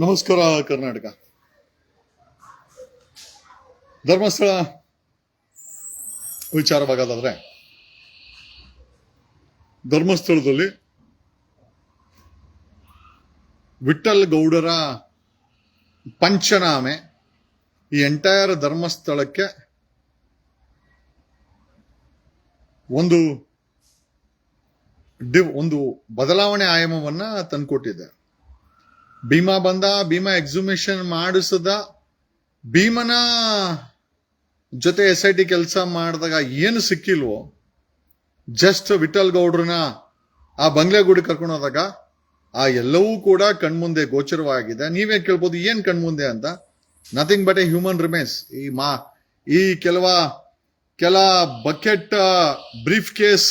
ನಮಸ್ಕಾರ, ಕರ್ನಾಟಕ. ಧರ್ಮಸ್ಥಳ ವಿಚಾರವಾಗೋದಾದ್ರೆ, ಧರ್ಮಸ್ಥಳದಲ್ಲಿ ವಿಠಲ್ ಗೌಡರ ಪಂಚನಾಮೆ ಈ ಎಂಟೈರ್ ಧರ್ಮಸ್ಥಳಕ್ಕೆ ಒಂದು ಡಿ ಒಂದು ಬದಲಾವಣೆ ಆಯಾಮವನ್ನ ತಂದುಕೊಟ್ಟಿದೆ. ಭೀಮಾ ಬಂದ, ಭೀಮಾ ಎಕ್ಸಿಬಿಷನ್ ಮಾಡಿಸದ. ಭೀಮನ ಜೊತೆ ಎಸ್ ಐ ಟಿ ಕೆಲಸ ಮಾಡಿದಾಗ ಏನು ಸಿಕ್ಕಿಲ್ವೋ ಜಸ್ಟ್ ವಿಠಲ್ ಗೌಡ್ರನ್ನ ಆ ಬಂಗ್ಲೆ ಗುಡಿ ಕರ್ಕೊಂಡು ಹೋದಾಗ ಆ ಎಲ್ಲವೂ ಕೂಡ ಕಣ್ಮುಂದೆ ಗೋಚರವಾಗಿದೆ. ನೀವೇ ಕೇಳ್ಬೋದು, ಏನ್ ಕಣ್ಮುಂದೆ ಅಂತ? Nothing but a human remains ಈ ಮಾ, ಈ ಕೆಲವ, ಕೆಲ ಬಕೆಟ್ ಬ್ರೀಫ್ ಕೇಸ್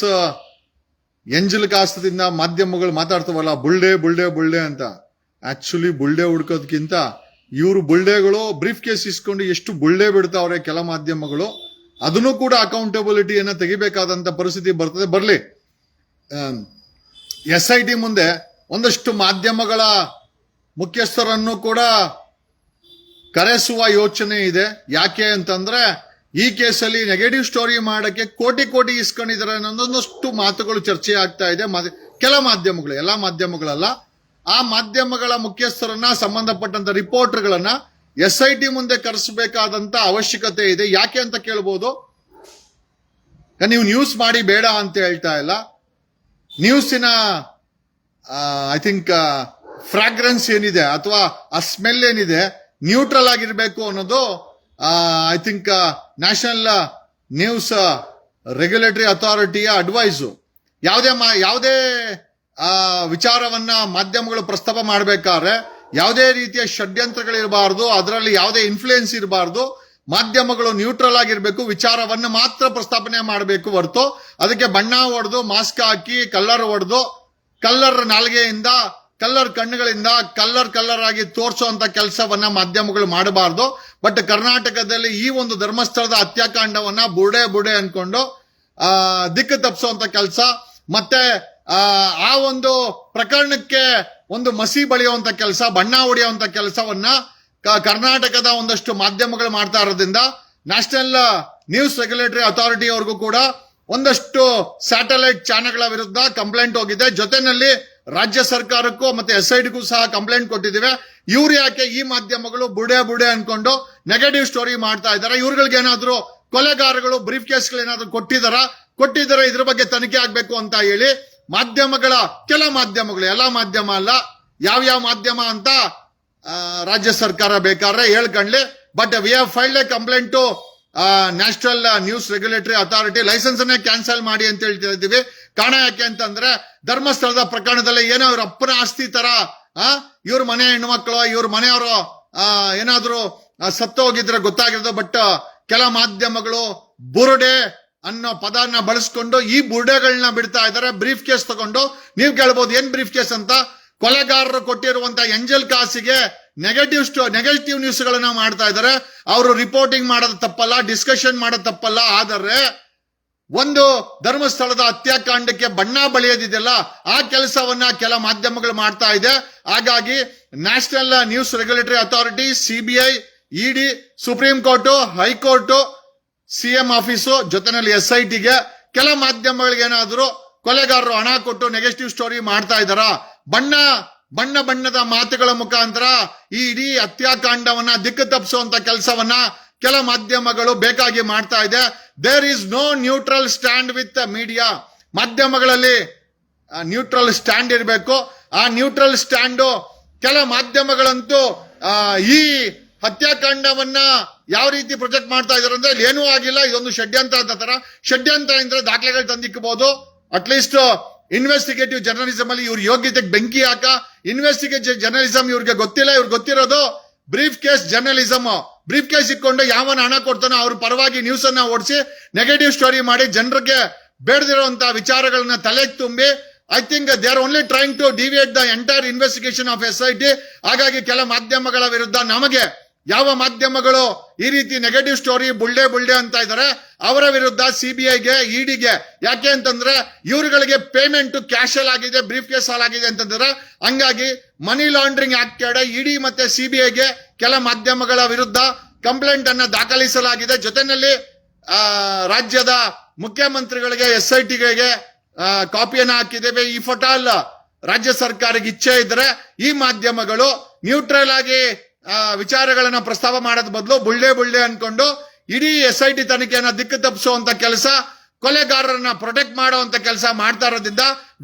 ಎಂಜಲ್ ಕಾಸ್ತದಿಂದ ಮಾಧ್ಯಮಗಳು ಮಾತಾಡ್ತವಲ್ಲ, ಬುಳ್ಳೆ ಬುಳ್ಳೆ ಬುಳ್ಳೆ ಅಂತ. ಆಕ್ಚುಲಿ ಬುಳ್ಳೆ ಹುಡ್ಕೋದ್ಕಿಂತ ಇವರು ಬುಳ್ಳೆಗಳು ಬ್ರೀಫ್ ಕೇಸ್ ಇಸ್ಕೊಂಡು ಎಷ್ಟು ಬುಳ್ಳೆ ಬಿಡ್ತಾವ್ರೆ ಕೆಲ ಮಾಧ್ಯಮಗಳು, ಅದನ್ನು ಕೂಡ ಅಕೌಂಟಬಿಲಿಟಿಯನ್ನ ತೆಗಿಬೇಕಾದಂತ ಪರಿಸ್ಥಿತಿ ಬರ್ತದೆ. ಬರ್ಲಿ. ಎಸ್ ಐ ಟಿ ಮುಂದೆ ಒಂದಷ್ಟು ಮಾಧ್ಯಮಗಳ ಮುಖ್ಯಸ್ಥರನ್ನು ಕೂಡ ಕರೆಸುವ ಯೋಚನೆ ಇದೆ. ಯಾಕೆ ಅಂತಂದ್ರೆ, ಈ ಕೇಸಲ್ಲಿ ನೆಗೆಟಿವ್ ಸ್ಟೋರಿ ಮಾಡಕ್ಕೆ ಕೋಟಿ ಕೋಟಿ ಇಸ್ಕೊಂಡಿದ್ದಾರೆ ಅನ್ನೋದೊಂದಷ್ಟು ಮಾತುಗಳು ಚರ್ಚೆ ಆಗ್ತಾ ಇದೆ ಕೆಲ ಮಾಧ್ಯಮಗಳು, ಎಲ್ಲಾ ಮಾಧ್ಯಮಗಳಲ್ಲ. ಆ ಮಾಧ್ಯಮಗಳ ಮುಖ್ಯಸ್ಥರನ್ನ, ಸಂಬಂಧಪಟ್ಟಂತ ರಿಪೋರ್ಟರ್ಗಳನ್ನ ಎಸ್ ಐ ಟಿ ಮುಂದೆ ಕರೆಸಬೇಕಾದಂತ ಅವಶ್ಯಕತೆ ಇದೆ. ಯಾಕೆ ಅಂತ ಕೇಳ್ಬೋದು? ನೀವು ನ್ಯೂಸ್ ಮಾಡಿ ಬೇಡ ಅಂತ ಹೇಳ್ತಾ ಇಲ್ಲ. ನ್ಯೂಸಿನ ಐ ಥಿಂಕ್ ಫ್ರಾಗ್ರೆನ್ಸ್ ಏನಿದೆ ಅಥವಾ ಆ ಸ್ಮೆಲ್ ಏನಿದೆ ನ್ಯೂಟ್ರಲ್ ಆಗಿರಬೇಕು ಅನ್ನೋದು I think national news regulatory ಅಥಾರಿಟಿಯ advice ಯಾವುದೇ ಮಾ- ಯಾವುದೇ ಆ, ವಿಚಾರವನ್ನ ಮಾಧ್ಯಮಗಳು ಪ್ರಸ್ತಾಪ ಮಾಡಬೇಕಾದ್ರೆ ಯಾವುದೇ ರೀತಿಯ ಷಡ್ಯಂತ್ರಗಳಿರಬಾರ್ದು ಅದರಲ್ಲಿ ಯಾವುದೇ ಇನ್ಫ್ಲೂಯೆನ್ಸ್ ಇರಬಾರ್ದು. ಮಾಧ್ಯಮಗಳು ನ್ಯೂಟ್ರಲ್ ಆಗಿರಬೇಕು ವಿಚಾರವನ್ನು ಮಾತ್ರ ಪ್ರಸ್ತಾಪನೆ ಮಾಡಬೇಕು ಹೊರತು. ಅದಕ್ಕೆ ಬಣ್ಣ ಹೊಡೆದು ಮಾಸ್ಕ್ ಹಾಕಿ ಕಲ್ಲರ್ ಹೊಡೆದು ಕಲ್ಲರ್ ನಾಲ್ಗೆಯಿಂದ ಕಲ್ಲರ್ ಕಣ್ಣುಗಳಿಂದ ಕಲ್ಲರ್ ಕಲ್ಲರ್ ಆಗಿ ತೋರಿಸುವಂತ ಕೆಲಸವನ್ನ ಮಾಧ್ಯಮಗಳು ಮಾಡಬಾರ್ದು. ಬಟ್ ಕರ್ನಾಟಕದಲ್ಲಿ ಈ ಒಂದು ಧರ್ಮಸ್ಥಳದ ಹತ್ಯಾಕಾಂಡವನ್ನ ಬುಡೆ ಬುಡೆ ಅನ್ಕೊಂಡು ದಿಕ್ಕು ತಪ್ಪಿಸುವಂತ ಕೆಲಸ. ಮತ್ತೆ ಆ ಒಂದು ಪ್ರಕರಣಕ್ಕೆ ಒಂದು ಮಸಿ ಬಳಿಯುವಂತ ಕೆಲಸ, ಬಣ್ಣ ಹೊಡೆಯುವಂತ ಕೆಲಸವನ್ನ ಕರ್ನಾಟಕದ ಒಂದಷ್ಟು ಮಾಧ್ಯಮಗಳು ಮಾಡ್ತಾ ಇರೋದ್ರಿಂದ ನ್ಯಾಷನಲ್ ನ್ಯೂಸ್ ರೆಗ್ಯುಲೇಟರಿ ಅಥಾರಿಟಿ ಅವ್ರಿಗೂ ಕೂಡ ಒಂದಷ್ಟು ಸ್ಯಾಟಲೈಟ್ ಚಾನೆಲ್ಗಳ ವಿರುದ್ಧ ಕಂಪ್ಲೇಂಟ್ ಹೋಗಿದೆ. ಜೊತೆನಲ್ಲಿ ರಾಜ್ಯ ಸರ್ಕಾರಕ್ಕೂ ಮತ್ತೆ ಎಸ್ ಐಡಿಗೂ ಸಹ ಕಂಪ್ಲೇಂಟ್ ಕೊಟ್ಟಿದ್ದೇವೆ. ಇವ್ರು ಯಾಕೆ ಈ ಮಾಧ್ಯಮಗಳು ಬುಡೆ ಬುಡೆ ಅನ್ಕೊಂಡು ನೆಗೆಟಿವ್ ಸ್ಟೋರಿ ಮಾಡ್ತಾ ಇದ್ದಾರೆ? ಇವ್ರುಗಳಿಗೆ ಏನಾದ್ರು ಕೊಲೆಗಾರಗಳು ಬ್ರೀಫ್ ಕೇಸ್ಗಳೇನಾದ್ರೂ ಕೊಟ್ಟಿದಾರ ಕೊಟ್ಟಿದ್ದಾರೆ ಇದ್ರ ಬಗ್ಗೆ ತನಿಖೆ ಆಗ್ಬೇಕು ಅಂತ ಹೇಳಿ ಮಾಧ್ಯಮಗಳ, ಕೆಲ ಮಾಧ್ಯಮಗಳು, ಎಲ್ಲ ಮಾಧ್ಯಮ ಅಲ್ಲ ಯಾವ್ಯಾವ ಮಾಧ್ಯಮ ಅಂತ ರಾಜ್ಯ ಸರ್ಕಾರ ಬೇಕಾದ್ರೆ ಹೇಳ್ಕೊಂಡ್ಲಿ. But we have filed a complaint to national news regulatory authority licence ಅನ್ನೇ ಕ್ಯಾನ್ಸಲ್ ಮಾಡಿ ಅಂತ ಹೇಳ್ತಾ ಇದ್ದೀವಿ. ಕಾರಣ ಯಾಕೆ ಅಂತಂದ್ರೆ, ಧರ್ಮಸ್ಥಳದ ಪ್ರಕರಣದಲ್ಲಿ ಏನೋ ಇವ್ರ ಅಪ್ಪನ ಆಸ್ತಿ ತರ, ಆ, ಇವ್ರ ಮನೆ ಹೆಣ್ಮಕ್ಳು, ಇವ್ರ ಮನೆಯವರು, ಆ, ಏನಾದ್ರು ಸತ್ತು ಗೊತ್ತಾಗಿರೋದು. ಬಟ್ ಕೆಲ ಮಾಧ್ಯಮಗಳು ಬುರುಡೆ ಅನ್ನೋ ಪದನ ಬಳಸ್ಕೊಂಡು ಈ ಬುರ್ಡೆಗಳನ್ನ ಬಿಡ್ತಾ ಇದ್ದಾರೆ ಬ್ರೀಫ್ ಕೇಸ್ ತಗೊಂಡು. ನೀವು ಕೇಳ್ಬೋದು ಏನ್ ಬ್ರೀಫ್ ಕೇಸ್ ಅಂತ? ಕೊಲೆಗಾರರು ಕೊಟ್ಟಿರುವಂತ ಎಂಜಲ್ ಕಾಸಿಗೆ ನೆಗೆಟಿವ್ ನೆಗೆಟಿವ್ ನ್ಯೂಸ್ ಗಳನ್ನ ಮಾಡ್ತಾ ಇದ್ದಾರೆ ಅವರು ರಿಪೋರ್ಟಿಂಗ್ ಮಾಡೋದು ತಪ್ಪಲ್ಲ ಡಿಸ್ಕಷನ್ ಮಾಡೋದು ತಪ್ಪಲ್ಲ, ಆದರೆ ಒಂದು ಧರ್ಮಸ್ಥಳದ ಹತ್ಯಾಕಾಂಡಕ್ಕೆ ಬಣ್ಣ ಬಳಿಯೋದಿದೆಯಲ್ಲ, ಆ ಕೆಲಸವನ್ನ ಕೆಲ ಮಾಧ್ಯಮಗಳು ಮಾಡ್ತಾ ಇದೆ. ಹಾಗಾಗಿ national news regulatory authority CBI ED supreme court high court CM office ಜೊತೆನಲ್ಲಿ ಎಸ್ ಐ ಟಿಗೆ ಕೆಲ ಮಾಧ್ಯಮಗಳಿಗೇನಾದರೂ ಕೊಲೆಗಾರರು ಹಣ ಕೊಟ್ಟು ನೆಗೆಟಿವ್ ಸ್ಟೋರಿ ಮಾಡ್ತಾ ಇದ್ದಾರ? ಬಣ್ಣ ಬಣ್ಣ ಬಣ್ಣದ ಮಾತುಗಳ ಮುಖಾಂತರ ಈ ಇಡೀ ಹತ್ಯಾಕಾಂಡವನ್ನ ದಿಕ್ಕು ತಪ್ಪಿಸುವಂತ ಕೆಲಸವನ್ನ ಕೆಲ ಮಾಧ್ಯಮಗಳು ಬೇಕಾಗಿ ಮಾಡ್ತಾ ಇದೆ. There is no neutral stand with media ಮಾಧ್ಯಮಗಳಲ್ಲಿ ನ್ಯೂಟ್ರಲ್ ಸ್ಟ್ಯಾಂಡ್ ಇರಬೇಕು. ಆ ನ್ಯೂಟ್ರಲ್ ಸ್ಟ್ಯಾಂಡು ಕೆಲ ಮಾಧ್ಯಮಗಳಂತೂ ಈ ಹತ್ಯಾಕಾಂಡವನ್ನ ಯಾವ ರೀತಿ ಪ್ರೊಜೆಕ್ಟ್ ಮಾಡ್ತಾ ಇದಾರೆ ಅಂದ್ರೆ ಏನೂ ಆಗಿಲ್ಲ, ಇದೊಂದು ಷಡ್ಯಂತ್ರ ಅಂತ ತರ. ಷಡ್ಯಂತ್ರ ಅಂದ್ರೆ ದಾಖಲೆಗಳು ತಂದಿಕ್ಕಬಹುದು ಅಟ್ಲೀಸ್ಟ್ ಇನ್ವೆಸ್ಟಿಗೇಟಿವ್ ಜರ್ನಲಿಸಮ್ ಅಲ್ಲಿ ಇವ್ರ ಯೋಗ್ಯತೆಗೆ ಬೆಂಕಿ ಹಾಕ. ಇನ್ವೆಸ್ಟಿಗೇಟಿವ್ ಜರ್ನಲಿಸಂ ಇವ್ರಿಗೆ ಗೊತ್ತಿಲ್ಲ ಇವ್ರಿಗೆ ಗೊತ್ತಿರೋದು briefcase journalism briefcase ಇಟ್ಕೊಂಡು ಯಾವನ ಹಣ ಕೊಡ್ತಾನೋ ಅವ್ರ ಪರವಾಗಿ ನ್ಯೂಸ್ ಅನ್ನ ಓಡಿಸಿ ನೆಗೆಟಿವ್ ಸ್ಟೋರಿ ಮಾಡಿ ಜನರಿಗೆ ಬೇಡದಿರುವಂತ ವಿಚಾರಗಳನ್ನ ತಲೆ ತುಂಬಿ I think they are only trying to deviate the entire investigation of S ಹಾಗಾಗಿ ಕೆಲ ಮಾಧ್ಯಮಗಳ ವಿರುದ್ಧ ನಮಗೆ ಯಾವ ಮಾಧ್ಯಮಗಳು ಈ ರೀತಿ ನೆಗೆಟಿವ್ ಸ್ಟೋರಿ ಬುಳ್ಳೆ ಬುಳ್ಳೆ ಅಂತ ಇದ್ದಾರೆ ಅವರ ವಿರುದ್ಧ ಸಿಬಿಐಗೆ ಇಡಿಗೆ ಯಾಕೆ ಅಂತಂದ್ರೆ ಇವರುಗಳಿಗೆ ಪೇಮೆಂಟ್ ಕ್ಯಾಶಲ್ ಆಗಿದೆ ಬ್ರೀಫ್ ಕೇಸ್ ಆಗಿದೆ ಅಂತಂದ್ರೆ ಹಂಗಾಗಿ ಮನಿ ಲಾಂಡ್ರಿಂಗ್ ಆಕ್ಟ್ ಇಡಿ ಮತ್ತೆ ಐಗೆ ಕೆಲ ಮಾಧ್ಯಮಗಳ ವಿರುದ್ಧ ಕಂಪ್ಲೇಂಟ್ ಅನ್ನ ದಾಖಲಿಸಲಾಗಿದೆ. ಜೊತೆನಲ್ಲಿ ಆ, ರಾಜ್ಯದ ಮುಖ್ಯಮಂತ್ರಿಗಳಿಗೆ ಎಸ್ ಐ ಟಿಗಳಿಗೆ ಕಾಪಿಯನ್ನ ಹಾಕಿದ್ದೇವೆ. ಈ ಫಟಾಲ್ ರಾಜ್ಯ ಸರ್ಕಾರಕ್ಕೆ ಇಚ್ಛೆ ಇದ್ರೆ ಈ ಮಾಧ್ಯಮಗಳು ನ್ಯೂಟ್ರಲ್ ಆಗಿ ವಿಚಾರಗಳನ್ನ ಪ್ರಸ್ತಾವ ಮಾಡೋದ್ ಬದಲು ಬುಳ್ಳೆ ಬುಳ್ಳೆ ಅನ್ಕೊಂಡು ಇಡೀ ಎಸ್ ಐ ಟಿ ತನಿಖೆಯನ್ನ ದಿಕ್ಕು ತಪ್ಪಿಸುವಂತ ಕೆಲಸ, ಕೊಲೆಗಾರರನ್ನ ಪ್ರೊಟೆಕ್ಟ್ ಮಾಡುವಂತ ಕೆಲಸ ಮಾಡ್ತಾ ಇರೋದ್ರಿಂದ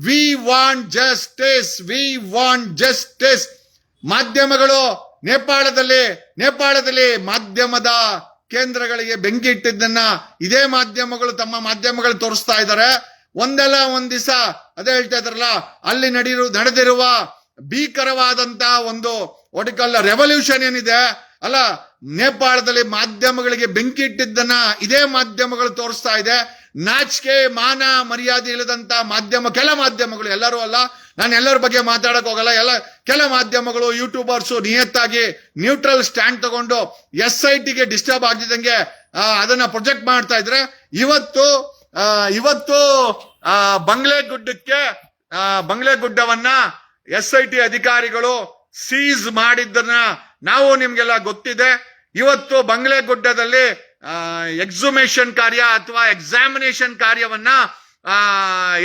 we want justice we want justice ಮಾಧ್ಯಮಗಳು ನೇಪಾಳದಲ್ಲಿ ನೇಪಾಳದಲ್ಲಿ ಮಾಧ್ಯಮದ ಕೇಂದ್ರಗಳಿಗೆ ಬೆಂಕಿ ಇಟ್ಟಿದ್ದನ್ನ ಇದೇ ಮಾಧ್ಯಮಗಳು ತಮ್ಮ ಮಾಧ್ಯಮಗಳು ತೋರಿಸ್ತಾ ಇದ್ದಾರೆ. ಒಂದಲ್ಲ ಒಂದ್ ದಿವಸ ಅದೇ ಹೇಳ್ತಾ ಇದ್ರಲ್ಲ ಅಲ್ಲಿ ನಡೀರು ನಡೆದಿರುವ ಭೀಕರವಾದಂತ ಒಂದು ಒಟಿಕಲ್ಲ ರೆವಲ್ಯೂಷನ್ ಏನಿದೆ? ಅಲ್ಲ, ನೇಪಾಳದಲ್ಲಿ ಮಾಧ್ಯಮಗಳಿಗೆ ಬೆಂಕಿ ಇಟ್ಟಿದ್ದನ್ನ ಇದೇ ಮಾಧ್ಯಮಗಳು ತೋರಿಸ್ತಾ ಇದೆ. ನಾಚಿಕೆ, ಮಾನ, ಮರ್ಯಾದೆ ಇಲ್ಲದಂತ ಮಾಧ್ಯಮ, ಕೆಲ ಮಾಧ್ಯಮಗಳು, ಎಲ್ಲರೂ ಅಲ್ಲ, ನಾನು ಎಲ್ಲರ ಬಗ್ಗೆ ಮಾತಾಡಕ್ ಹೋಗಲ್ಲ. ಎಲ್ಲ, ಕೆಲ ಮಾಧ್ಯಮಗಳು ಯೂಟ್ಯೂಬರ್ಸ್ ನಿಯತ್ತಾಗಿ ನ್ಯೂಟ್ರಲ್ ಸ್ಟ್ಯಾಂಡ್ ತಗೊಂಡು ಎಸ್ ಐ ಟಿಗೆ ಡಿಸ್ಟರ್ಬ್ ಆಗಿದ್ದಂಗೆ ಅದನ್ನ ಪ್ರೊಜೆಕ್ಟ್ ಮಾಡ್ತಾ ಇದ್ರೆ, ಇವತ್ತು ಇವತ್ತು ಬಂಗ್ಲೆ ಗುಡ್ಡಕ್ಕೆ ಬಂಗ್ಲೆ ಗುಡ್ಡವನ್ನ ಎಸ್ ಐ ಟಿ ಅಧಿಕಾರಿಗಳು ಸೀಸ್ ಮಾಡಿದ್ದನ್ನ ನಾವು ನಿಮ್ಗೆಲ್ಲ ಗೊತ್ತಿದೆ. ಇವತ್ತು ಬಂಗ್ಲೆ ಗುಡ್ಡದಲ್ಲಿ ಎಕ್ಸುಮೇಷನ್ ಕಾರ್ಯ ಅಥವಾ ಎಕ್ಸಾಮಿನೇಷನ್ ಕಾರ್ಯವನ್ನ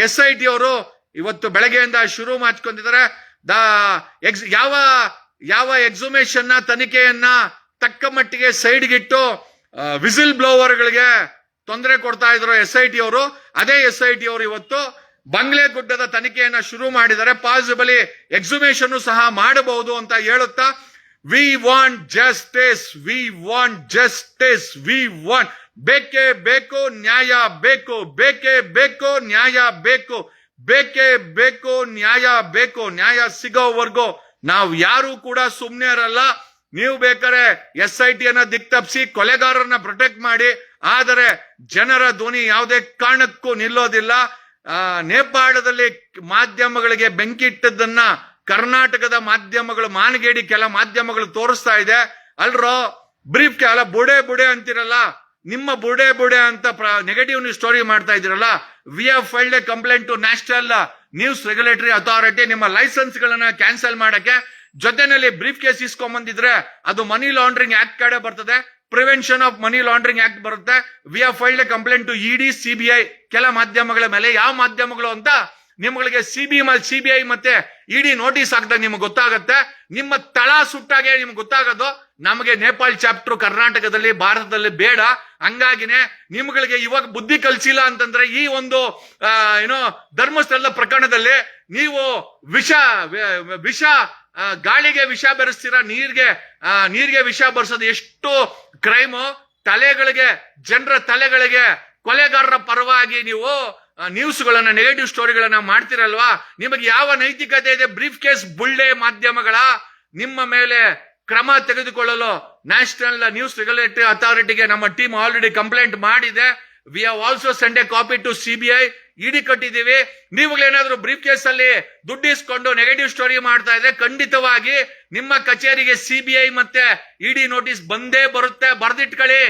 ಎಸ್ ಐ ಟಿ ಅವರು ಇವತ್ತು ಬೆಳಗ್ಗೆಯಿಂದ ಶುರು ಮಾಡ್ಕೊಂಡಿದ್ದಾರೆ ದ ಎಕ್ಸ್ ಯಾವ ಯಾವ ಎಕ್ಸುಮೇಷನ್ನ ತನಿಖೆಯನ್ನ ತಕ್ಕ ಮಟ್ಟಿಗೆ ಸೈಡ್ಗಿಟ್ಟು ವಿಸಿಲ್ ಬ್ಲೋವರ್ಗಳಿಗೆ ತೊಂದರೆ ಕೊಡ್ತಾ ಇದ್ರು ಎಸ್ ಐ ಟಿ ಅವರು. ಅದೇ ಎಸ್ ಐ ಟಿ ಅವರು ಇವತ್ತು ಬಂಗ್ಲೆ ಗುಡ್ಡದ ತನಿಖೆಯನ್ನು ಶುರು ಮಾಡಿದರೆ ಪಾಸಿಬಲಿ ಎಕ್ಸುಮೇಷನ್ ಸಹ ಮಾಡಬಹುದು ಅಂತ ಹೇಳುತ್ತಾ we want justice we want justice we want ಬೇಕೇ ಬೇಕು, ನ್ಯಾಯ ಬೇಕು, ಬೇಕೇ ಬೇಕು, ನ್ಯಾಯ ಬೇಕು, ಬೇಕೇ ಬೇಕು, ನ್ಯಾಯ ಬೇಕು, ನ್ಯಾಯ ಸಿಗೋವರೆಗೂ ನಾವು ಯಾರು ಕೂಡ ಸುಮ್ಮನೆ ಇರಲ್ಲ ನೀವು ಬೇಕಾರೆ ಎಸ್ ಐ ಟಿಯನ್ನ ದಿಕ್ ತಪ್ಪಿಸಿ ಕೊಲೆಗಾರರನ್ನ ಪ್ರೊಟೆಕ್ಟ್ ಮಾಡಿ, ಆದರೆ ಜನರ ಧ್ವನಿ ಯಾವುದೇ ಕಾರಣಕ್ಕೂ ನಿಲ್ಲೋದಿಲ್ಲ. ಆ, ನೇಪಾಳದಲ್ಲಿ ಮಾಧ್ಯಮಗಳಿಗೆ ಬೆಂಕಿ ಇಟ್ಟದ್ದನ್ನ ಕರ್ನಾಟಕದ ಮಾಧ್ಯಮಗಳು ಮಾನಗೇಡಿ ಕೆಲ ಮಾಧ್ಯಮಗಳು ತೋರಿಸ್ತಾ ಇದೆ. ಅಲ್ರೋ ಬ್ರೀಫ್ ಕೆಲ ಬುಡೆ ಬುಡೆ ಅಂತಿರಲ್ಲ ನಿಮ್ಮ ಬುಡೆ ಬುಡೆ ಅಂತ ನೆಗೆಟಿವ್ ನ್ಯೂಸ್ ಸ್ಟೋರಿ ಮಾಡ್ತಾ ಇದ್ದೀರಲ್ಲ we F filed a complaint to national news regulatory authority ನಿಮ್ಮ ಲೈಸೆನ್ಸ್ ಗಳನ್ನ ಕ್ಯಾನ್ಸಲ್ ಮಾಡಕ್ಕೆ. ಜೊತೆನಲ್ಲಿ ಬ್ರೀಫ್ ಕೇಸ್ ಇಸ್ಕೊಂಬಂದಿದ್ರೆ ಅದು ಮನಿ ಲಾಂಡ್ರಿಂಗ್ ಆಕ್ಟ್ ಕಡೆ ಬರ್ತದೆ. Prevention of money laundering act ಬರುತ್ತೆ. We are filed a complaint to ED CBI ಕೆಲ ಮಾಧ್ಯಮಗಳ ಮೇಲೆ. ಯಾವ ಮಾಧ್ಯಮಗಳು ಅಂತ? ನಿಮ್ಗಳಿಗೆ ಸಿಬಿ ಸಿಬಿಐ ಮತ್ತೆ ಇಡಿ ನೋಟಿಸ್ ಹಾಕಿದಾಗ ನಿಮ್ಗೆ ಗೊತ್ತಾಗತ್ತೆ. ನಿಮ್ಮ ತಳ ಸುಟ್ಟಾಗೆ ನಿಮ್ಗೆ ಗೊತ್ತಾಗೋದು. ನಮಗೆ ನೇಪಾಳ ಚಾಪ್ಟರ್ ಕರ್ನಾಟಕದಲ್ಲಿ, ಭಾರತದಲ್ಲಿ ಬೇಡ. ಹಂಗಾಗಿನೇ ನಿಮ್ಗಳಿಗೆ ಇವಾಗ ಬುದ್ಧಿ ಕಲ್ಸಿಲ್ಲ ಅಂತಂದ್ರೆ ಈ ಒಂದು ಏನೋ ಧರ್ಮಸ್ಥಳದ ಪ್ರಕರಣದಲ್ಲಿ ನೀವು ವಿಷ ವಿಷ ಗಾಳಿಗೆ ವಿಷ ಬೆರೆಸ್ತೀರಾ? ನೀರ್ಗೆ ಆ, ನೀರ್ಗೆ ವಿಷ ಬರ್ಸೋದು ಎಷ್ಟು ಕ್ರೈಮು. ತಲೆಗಳಿಗೆ ಜನರ ತಲೆಗಳಿಗೆ ಕೊಲೆಗಾರರ ಪರವಾಗಿ ನೀವು ನ್ಯೂಸ್ಗಳನ್ನ ನೆಗೆಟಿವ್ ಸ್ಟೋರಿಗಳನ್ನ ಮಾಡ್ತಿರಲ್ವಾ? ನಿಮಗೆ ಯಾವ ನೈತಿಕತೆ ಇದೆ? ಬ್ರೀಫ್ ಕೇಸ್ ಬುಳ್ಳೆ ಮಾಧ್ಯಮಗಳ ನಿಮ್ಮ ಮೇಲೆ ಕ್ರಮ ತೆಗೆದುಕೊಳ್ಳಲು ನ್ಯಾಷನಲ್ ನ್ಯೂಸ್ ರೆಗ್ಯುಲೇಟರಿ ಅಥಾರಿಟಿಗೆ ನಮ್ಮ ಟೀಮ್ ಆಲ್ರೆಡಿ ಕಂಪ್ಲೇಂಟ್ ಮಾಡಿದೆ. We also send a copy to CBI ED ಕಟ್ಟಿದೀವಿ ನೀವುಗಳೇನಾದ್ರೂ ಬ್ರೀಫ್ ಕೇಸ್ ಅಲ್ಲಿ ದುಡ್ಡು ನೆಗೆಟಿವ್ ಸ್ಟೋರಿ ಮಾಡ್ತಾ ಇದ್ರೆ ಖಂಡಿತವಾಗಿ ನಿಮ್ಮ ಕಚೇರಿಗೆ ಸಿಬಿಐ ಮತ್ತೆ ಇಡಿ ನೋಟಿಸ್ ಬಂದೇ ಬರುತ್ತೆ. ಬರ್ದಿಟ್ಕೊಳ್ಳಿ.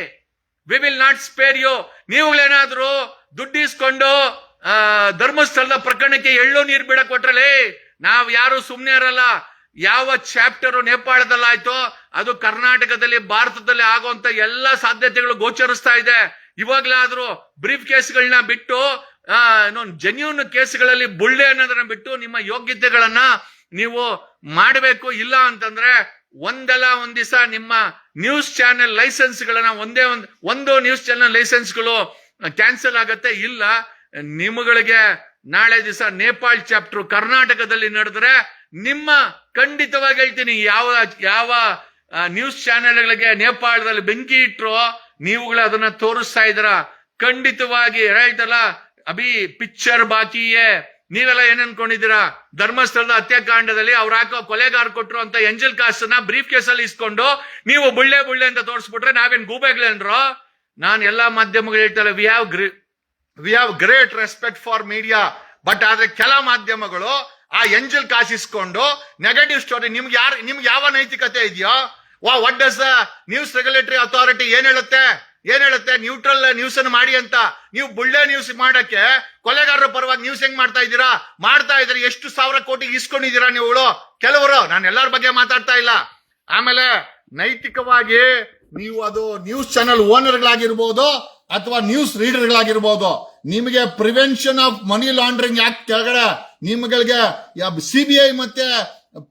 We will not spare you ನೀವುಗಳೇನಾದ್ರೂ ದುಡ್ಡು ಇಸ್ಕೊಂಡು ಆ, ಧರ್ಮಸ್ಥಳದ ಪ್ರಕರಣಕ್ಕೆ ಎಳ್ಳು ನೀರು ಬಿಡ ಕೊಟ್ರಲ್ಲಿ ನಾವ್ ಯಾರು ಸುಮ್ನೆ ಇರಲ್ಲ. ಯಾವ ಚಾಪ್ಟರ್ ನೇಪಾಳದಲ್ಲಾಯ್ತೋ ಅದು ಕರ್ನಾಟಕದಲ್ಲಿ ಭಾರತದಲ್ಲಿ ಆಗುವಂತ ಎಲ್ಲ ಸಾಧ್ಯತೆಗಳು ಗೋಚರಿಸ್ತಾ ಇದೆ. ಇವಾಗ್ಲಾದ್ರೂ ಬ್ರೀಫ್ ಕೇಸ್ಗಳನ್ನ ಬಿಟ್ಟು ಆ ಜೆನ್ಯೂನ್ ಕೇಸ್ಗಳಲ್ಲಿ ಬುಳ್ಳೆ ಅನ್ನೋದನ್ನ ಬಿಟ್ಟು ನಿಮ್ಮ ಯೋಗ್ಯತೆಗಳನ್ನ ನೀವು ಮಾಡಬೇಕು ಇಲ್ಲ ಅಂತಂದ್ರೆ ಒಂದಲ್ಲ ಒಂದ್ ದಿವಸ ನಿಮ್ಮ ನ್ಯೂಸ್ ಚಾನೆಲ್ ಲೈಸೆನ್ಸ್ ಗಳನ್ನ ಒಂದೇ ಒಂದು ಒಂದು ನ್ಯೂಸ್ ಚಾನೆಲ್ ಲೈಸೆನ್ಸ್ಗಳು ಕ್ಯಾನ್ಸಲ್ ಆಗತ್ತೆ. ಇಲ್ಲ, ನಿಮ್ಗಳಿಗೆ ನಾಳೆ ದಿವಸ ನೇಪಾಳ್ ಚಾಪ್ಟರ್ ಕರ್ನಾಟಕದಲ್ಲಿ ನಡೆದ್ರೆ ನಿಮ್ಮ ಖಂಡಿತವಾಗಿ ಹೇಳ್ತೀನಿ, ಯಾವ ಯಾವ ನ್ಯೂಸ್ ಚಾನೆಲ್ಗಳಿಗೆ ನೇಪಾಳದಲ್ಲಿ ಬೆಂಕಿ ಇಟ್ರು ನೀವುಗಳು ಅದನ್ನ ತೋರಿಸ್ತಾ ಇದ್ರ ಖಂಡಿತವಾಗಿ, ಹೇಳ್ತಲ್ಲ ಅಭಿ ಪಿಕ್ಚರ್ ಬಾಕಿಯೇ ನೀವೆಲ್ಲ ಏನ್ ಅನ್ಕೊಂಡಿದ್ದೀರಾ ಧರ್ಮಸ್ಥಳದ ಹತ್ಯಾಕಾಂಡದಲ್ಲಿ ಅವ್ರ ಹಾಕೋ ಕೊಲೆಗಾರ ಕೊಟ್ರು ಅಂತ ಎಂಜಲ್ ಕಾಸನ್ನ ಬ್ರೀಫ್ ಕೇಸ್ ಅಲ್ಲಿ ಇಸ್ಕೊಂಡು ನೀವು ಬುಳ್ಳೆ ಬುಳ್ಳೆ ಅಂತ ತೋರಿಸ್ಬಿಟ್ರೆ ನಾವೇನ್ ಗೂಬೆಗ್ಲೇನ್ರೋ ನಾನ್ ಎಲ್ಲಾ ಮಾಧ್ಯಮಗಳು ಹೇಳ್ತಾರೆ we have ಗ್ರಿ we have great respect for media but ಆದ್ರೆ ಕೆಲ ಮಾಧ್ಯಮಗಳು ಆ ಎಂಜಲ್ ಕಾಸಿಸ್ಕೊಂಡು ನೆಗೆಟಿವ್ ಸ್ಟೋರಿ ನಿಮ್ಗೆ ಯಾರು, ನಿಮ್ಗೆ ಯಾವ ನೈತಿಕತೆ ಇದೆಯೋ? ವಾ what does news regulatory authority ಏನ್ ಹೇಳುತ್ತೆ? ಏನ್ ಹೇಳುತ್ತೆ? ನ್ಯೂಟ್ರಲ್ ನ್ಯೂಸ್ ಅನ್ನು ಮಾಡಿ ಅಂತ. ನೀವು ಬುಳ್ಳೆ ನ್ಯೂಸ್ ಮಾಡಕ್ಕೆ ಕೊಲೆಗಾರರ ಪರವಾಗಿ ನ್ಯೂಸ್ ಹೆಂಗ್ ಮಾಡ್ತಾ ಇದ್ದೀರಾ? ಮಾಡ್ತಾ ಇದ್ರೆ ಎಷ್ಟು ಸಾವಿರ ಕೋಟಿ ಇಸ್ಕೊಂಡಿದ್ದೀರಾ ನೀವು ಕೆಲವರು. ನಾನು ಎಲ್ಲರ ಬಗ್ಗೆ ಮಾತಾಡ್ತಾ ಇಲ್ಲ. ಆಮೇಲೆ ನೈತಿಕವಾಗಿ ನೀವು ಅದು ನ್ಯೂಸ್ ಚಾನೆಲ್ ಓನರ್ಗಳಾಗಿರ್ಬೋದು ಅಥವಾ ನ್ಯೂಸ್ ರೀಡರ್ಗಳಾಗಿರ್ಬೋದು ನಿಮಗೆ prevention of money laundering act ಕೆಳಗಡೆ? ನಿಮ್ಗಳಿಗೆ ಐ ಮತ್ತೆ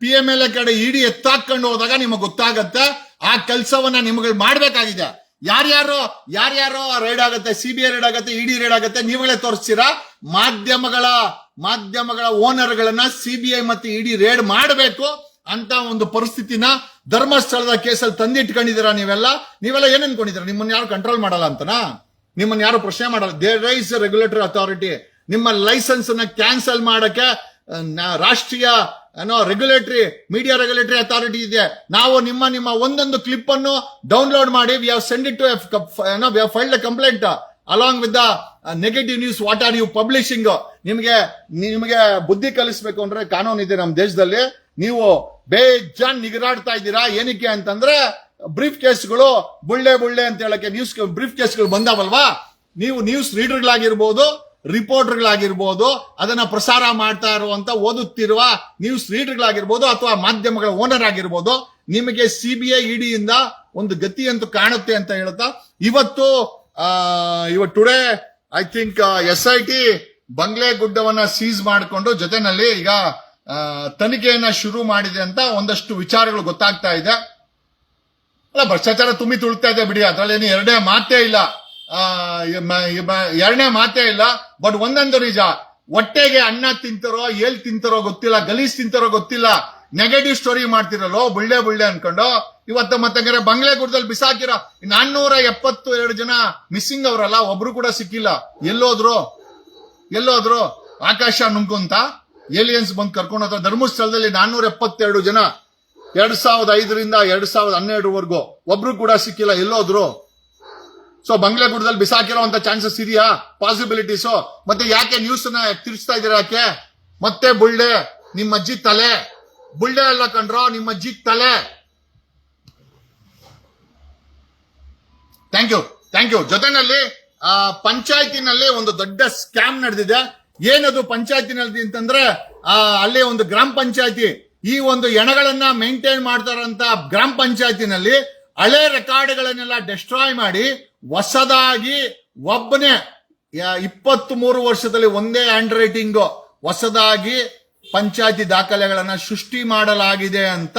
ಪಿ ಎಂ ಎಲ್ ಎ ಕಡೆ ಇಡಿ ಎತ್ತಾಕೊಂಡು ಹೋದಾಗ ನಿಮಗೆ ಗೊತ್ತಾಗತ್ತೆ, ಆ ಕೆಲಸವನ್ನ ನಿಮ್ಗಳು ಮಾಡ್ಬೇಕಾಗಿದೆ. ಯಾರ್ಯಾರು, ಯಾರ್ಯಾರೋ ರೈಡ್ ಆಗುತ್ತೆ ಐ ರೈಡ್ ಆಗುತ್ತೆ ಇಡಿ ರೈಡ್ ಆಗುತ್ತೆ ನೀವುಗಳೇ ತೋರಿಸ್ತೀರಾ? ಮಾಧ್ಯಮಗಳ ಮಾಧ್ಯಮಗಳ ಓನರ್ಗಳನ್ನ ಐ ಮತ್ತೆ ಇಡಿ ರೇಡ್ ಮಾಡಬೇಕು ಅಂತ ಒಂದು ಪರಿಸ್ಥಿತಿನ ಧರ್ಮಸ್ಥಳದ ಕೇಸಲ್ಲಿ ತಂದಿಟ್ಕೊಂಡಿದ್ದೀರಾ ನೀವೆಲ್ಲ? ನೀವೆಲ್ಲ ಏನ್ ನಿಮ್ಮನ್ನ ಯಾರು ಕಂಟ್ರೋಲ್ ಮಾಡಲ್ಲ ಅಂತನಾ? ನಿಮ್ಮನ್ನ ಯಾರು ಪ್ರಶ್ನೆ ಮಾಡಲ್ಲ? ದೇರ್ ಇಸ್ ರೆಗ್ಯುಲೇಟರಿ ಅಥಾರಿಟಿ ನಿಮ್ಮ ಲೈಸೆನ್ಸ್ ಅನ್ನ ಕ್ಯಾನ್ಸಲ್ ಮಾಡಕ್ಕೆ ರಾಷ್ಟ್ರೀಯ, ಏನೋ ರೆಗ್ಯುಲೇಟರಿ ಮೀಡಿಯಾ ರೆಗ್ಯುಲೇಟರಿ ಅಥಾರಿಟಿ ಇದೆ. ನಾವು ನಿಮ್ಮ ನಿಮ್ಮ ಒಂದೊಂದು ಕ್ಲಿಪ್ ಅನ್ನು ಡೌನ್ಲೋಡ್ ಮಾಡಿ we have send it to ಏನೋ we filed complaint along with the negative news what are you publishing ನಿಮಗೆ ನಿಮಗೆ ಬುದ್ಧಿ ಕಲಿಸ್ಬೇಕು ಅಂದ್ರೆ ಕಾನೂನು ಇದೆ ನಮ್ಮ ದೇಶದಲ್ಲಿ. ನೀವು ಬೇಜಾನ್ ನಿಗರಾಡ್ತಾ ಇದ್ದೀರಾ? ಏನಕ್ಕೆ ಅಂತಂದ್ರೆ ಬ್ರೀಫ್ ಕೇಸ್ಗಳು ಬುಳ್ಳೆ ಬುಳ್ಳೆ ಅಂತ ಹೇಳಕ್ಕೆ ನ್ಯೂಸ್ ಬ್ರೀಫ್ ಕೇಸ್ಗಳು ಬಂದಾವಲ್ವಾ? ನೀವು ನ್ಯೂಸ್ ರೀಡರ್ಗಳಾಗಿರ್ಬೋದು ರಿಪೋರ್ಟರ್ಗಳಾಗಿರ್ಬೋದು, ಅದನ್ನ ಪ್ರಸಾರ ಮಾಡ್ತಾ ಇರುವಂತ, ಓದುತ್ತಿರುವ ನ್ಯೂಸ್ ರೀಡರ್ಗಳಾಗಿರ್ಬೋದು ಅಥವಾ ಮಾಧ್ಯಮಗಳ ಓನರ್ ಆಗಿರ್ಬೋದು ನಿಮಗೆ ಸಿಬಿಐ ಇಡಿಯಿಂದ ಒಂದು ಗತಿ ಅಂತೂ ಕಾಣುತ್ತೆ ಅಂತ ಹೇಳ್ತಾ ಇವತ್ತು ಇವತ್ತು today, I think S I T Bangle ಗುಡ್ಡವನ್ನ seize ಮಾಡಿಕೊಂಡು ಜೊತೆನಲ್ಲಿ ಈಗ ತನಿಖೆಯನ್ನ ಶುರು ಮಾಡಿದೆ ಅಂತ ಒಂದಷ್ಟು ವಿಚಾರಗಳು ಗೊತ್ತಾಗ್ತಾ ಇದೆ. ಅಲ್ಲ, ಭ್ರಷ್ಟಾಚಾರ ತುಂಬಿ ತುಳ್ತಾ ಇದೆ ಬಿಡಿ ಅದರಲ್ಲಿ ಎರಡೇ ಮಾತೇ ಇಲ್ಲ. ಎರಡನೇ ಮಾತೇ ಇಲ್ಲ ಬಟ್ ಒಂದೊಂದು ನಿಜ ಹೊಟ್ಟೆಗೆ ಅನ್ನ ತಿಂತಾರೋ, ಏಲ್ ತಿಂತಾರೋ ಗೊತ್ತಿಲ್ಲ, ಗಲೀಜ್ ತಿಂತಾರೋ ಗೊತ್ತಿಲ್ಲ ನೆಗೆಟಿವ್ ಸ್ಟೋರಿ ಮಾಡ್ತಿರಲ್ಲೋ, ಬುಳ್ಳೆ ಬುಳ್ಳೆ ಅನ್ಕೊಂಡು, ಇವತ್ತು ಮತ್ತೆ ಬಂಗ್ಲೆ ಗುಡ್ದಲ್ಲಿ ಬಿಸಾಕಿರೋ ನಾನ್ನೂರ ಎಪ್ಪತ್ತು ಎರಡು ಜನ ಮಿಸ್ಸಿಂಗ್ ಅವರಲ್ಲ, ಒಬ್ರು ಕೂಡ ಸಿಕ್ಕಿಲ್ಲ. ಎಲ್ಲೋದ್ರು? ಎಲ್ಲೋದ್ರು? ಆಕಾಶ ನುಂಕುಂತ ಏಲಿಯನ್ಸ್ ಬಂದು ಕರ್ಕೊಂಡು ಹೋದ ಧರ್ಮಸ್ಥಳದಲ್ಲಿ ನಾನ್ನೂರ ಎಪ್ಪತ್ತೆರಡು ಜನ, ಎರಡ್ ಸಾವಿರದ ಐದರಿಂದ ಎರಡ್ ಸಾವಿರದ ಹನ್ನೆರಡರವರೆಗೂ ಒಬ್ರು ಕೂಡ ಸಿಕ್ಕಿಲ್ಲ, ಎಲ್ಲೋದ್ರು? ಸೊ ಬಂಗ್ಲೆಗುಡ್ಡದಲ್ಲಿ ಬಿಸಾಕಿರೋಂತ ಚಾನ್ಸಸ್ ಇದೆಯಾ? ಪಾಸಿಬಿಲಿಟೀಸು ಮತ್ತೆ ಯಾಕೆ ನ್ಯೂಸ್ನ ತಿರ್ಸ್ತಾ ಇದೀರ ಯಾಕೆ? ಮತ್ತೆ ಬುಳ್ಳೆ ನಿಮ್ಮ ಅಜ್ಜಿ ತಲೆ. ಬುಳ್ಳೆ ಎಲ್ಲ ಕಂಡ್ರೋ ನಿಮ್ಮ ಅಜ್ಜಿ ತಲೆ. ಥ್ಯಾಂಕ್ ಯು ಥ್ಯಾಂಕ್ ಯು ಜೊತೆನಲ್ಲಿ ಪಂಚಾಯತಿನಲ್ಲಿ ಒಂದು ದೊಡ್ಡ ಸ್ಕ್ಯಾಮ್ ನಡೆದಿದೆ. ಏನದು ಪಂಚಾಯತಿನಲ್ಲಿ ಅಂತಂದ್ರೆ ಅಲ್ಲಿ ಒಂದು ಗ್ರಾಮ ಪಂಚಾಯತಿ, ಈ ಒಂದು ಎಣಗಳನ್ನ ಮೇಂಟೈನ್ ಮಾಡ್ತಾರಂತ ಗ್ರಾಮ ಪಂಚಾಯತಿನಲ್ಲಿ ಹಳೆ ರೆಕಾರ್ಡ್ಗಳನ್ನೆಲ್ಲ ಡೆಸ್ಟ್ರಾಯ್ ಮಾಡಿ ಹೊಸದಾಗಿ ಒಬ್ಬನೇ ಇಪ್ಪತ್ತ್ ಮೂರು ವರ್ಷದಲ್ಲಿ ಒಂದೇ ಹ್ಯಾಂಡ್ ರೈಟಿಂಗು ಹೊಸದಾಗಿ ಪಂಚಾಯತಿ ದಾಖಲೆಗಳನ್ನ ಸೃಷ್ಟಿ ಮಾಡಲಾಗಿದೆ ಅಂತ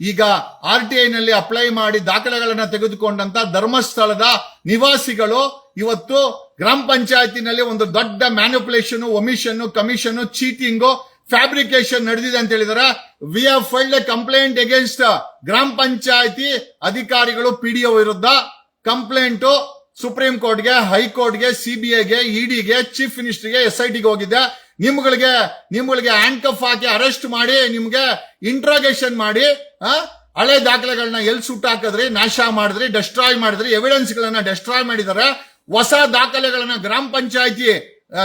ಈಗ ಆರ್ ಟಿ ನಲ್ಲಿ ಅಪ್ಲೈ ಮಾಡಿ ದಾಖಲೆಗಳನ್ನ ತೆಗೆದುಕೊಂಡಂತ ಧರ್ಮಸ್ಥಳದ ನಿವಾಸಿಗಳು ಇವತ್ತು ಗ್ರಾಮ ಪಂಚಾಯತಿನಲ್ಲಿ ಒಂದು ದೊಡ್ಡ manipulation omission commission cheating fabrication ನಡೆದಿದೆ ಅಂತ ಹೇಳಿದಾರೆ. ವಿ ಫೈಲ್ಡ್ ಕಂಪ್ಲೇಂಟ್ ಅಗೇನ್ಸ್ಟ್ ಗ್ರಾಮ ಪಂಚಾಯತಿ ಅಧಿಕಾರಿಗಳು ಪಿಡಿಒ ವಿರುದ್ಧ. ಕಂಪ್ಲೇಂಟ್ ಸುಪ್ರೀಂ ಕೋರ್ಟ್ಗೆ, ಹೈಕೋರ್ಟ್ಗೆ, ಸಿಬಿಐಗೆ, ಇಡಿಗೆ, ಚೀಫ್ ಮಿನಿಸ್ಟರ್ಗೆ ಎಸ್ ಐ ಟಿಗೆ ಹೋಗಿದ್ದೆ. ನಿಮ್ಗಳಿಗೆ ನಿಮ್ಗಳಿಗೆ ಹ್ಯಾಂಡ್ ಕಫ್ ಹಾಕಿ ಅರೆಸ್ಟ್ ಮಾಡಿ, ನಿಮ್ಗೆ ಇಂಟ್ರಾಗೇಷನ್ ಮಾಡಿ ಹಳೆ ದಾಖಲೆಗಳನ್ನ ಎಲ್ಲಿ ಸುಟ್ಟು ಹಾಕಿದ್ರಿ, ನಾಶ ಮಾಡಿದ್ರಿ ಡೆಸ್ಟ್ರಾಯ್ ಮಾಡಿದ್ರಿ ಎವಿಡೆನ್ಸ್ ಗಳನ್ನ ಡೆಸ್ಟ್ರಾಯ್ ಮಾಡಿದ್ದಾರೆ ಹೊಸ ದಾಖಲೆಗಳನ್ನ ಗ್ರಾಮ ಪಂಚಾಯತಿ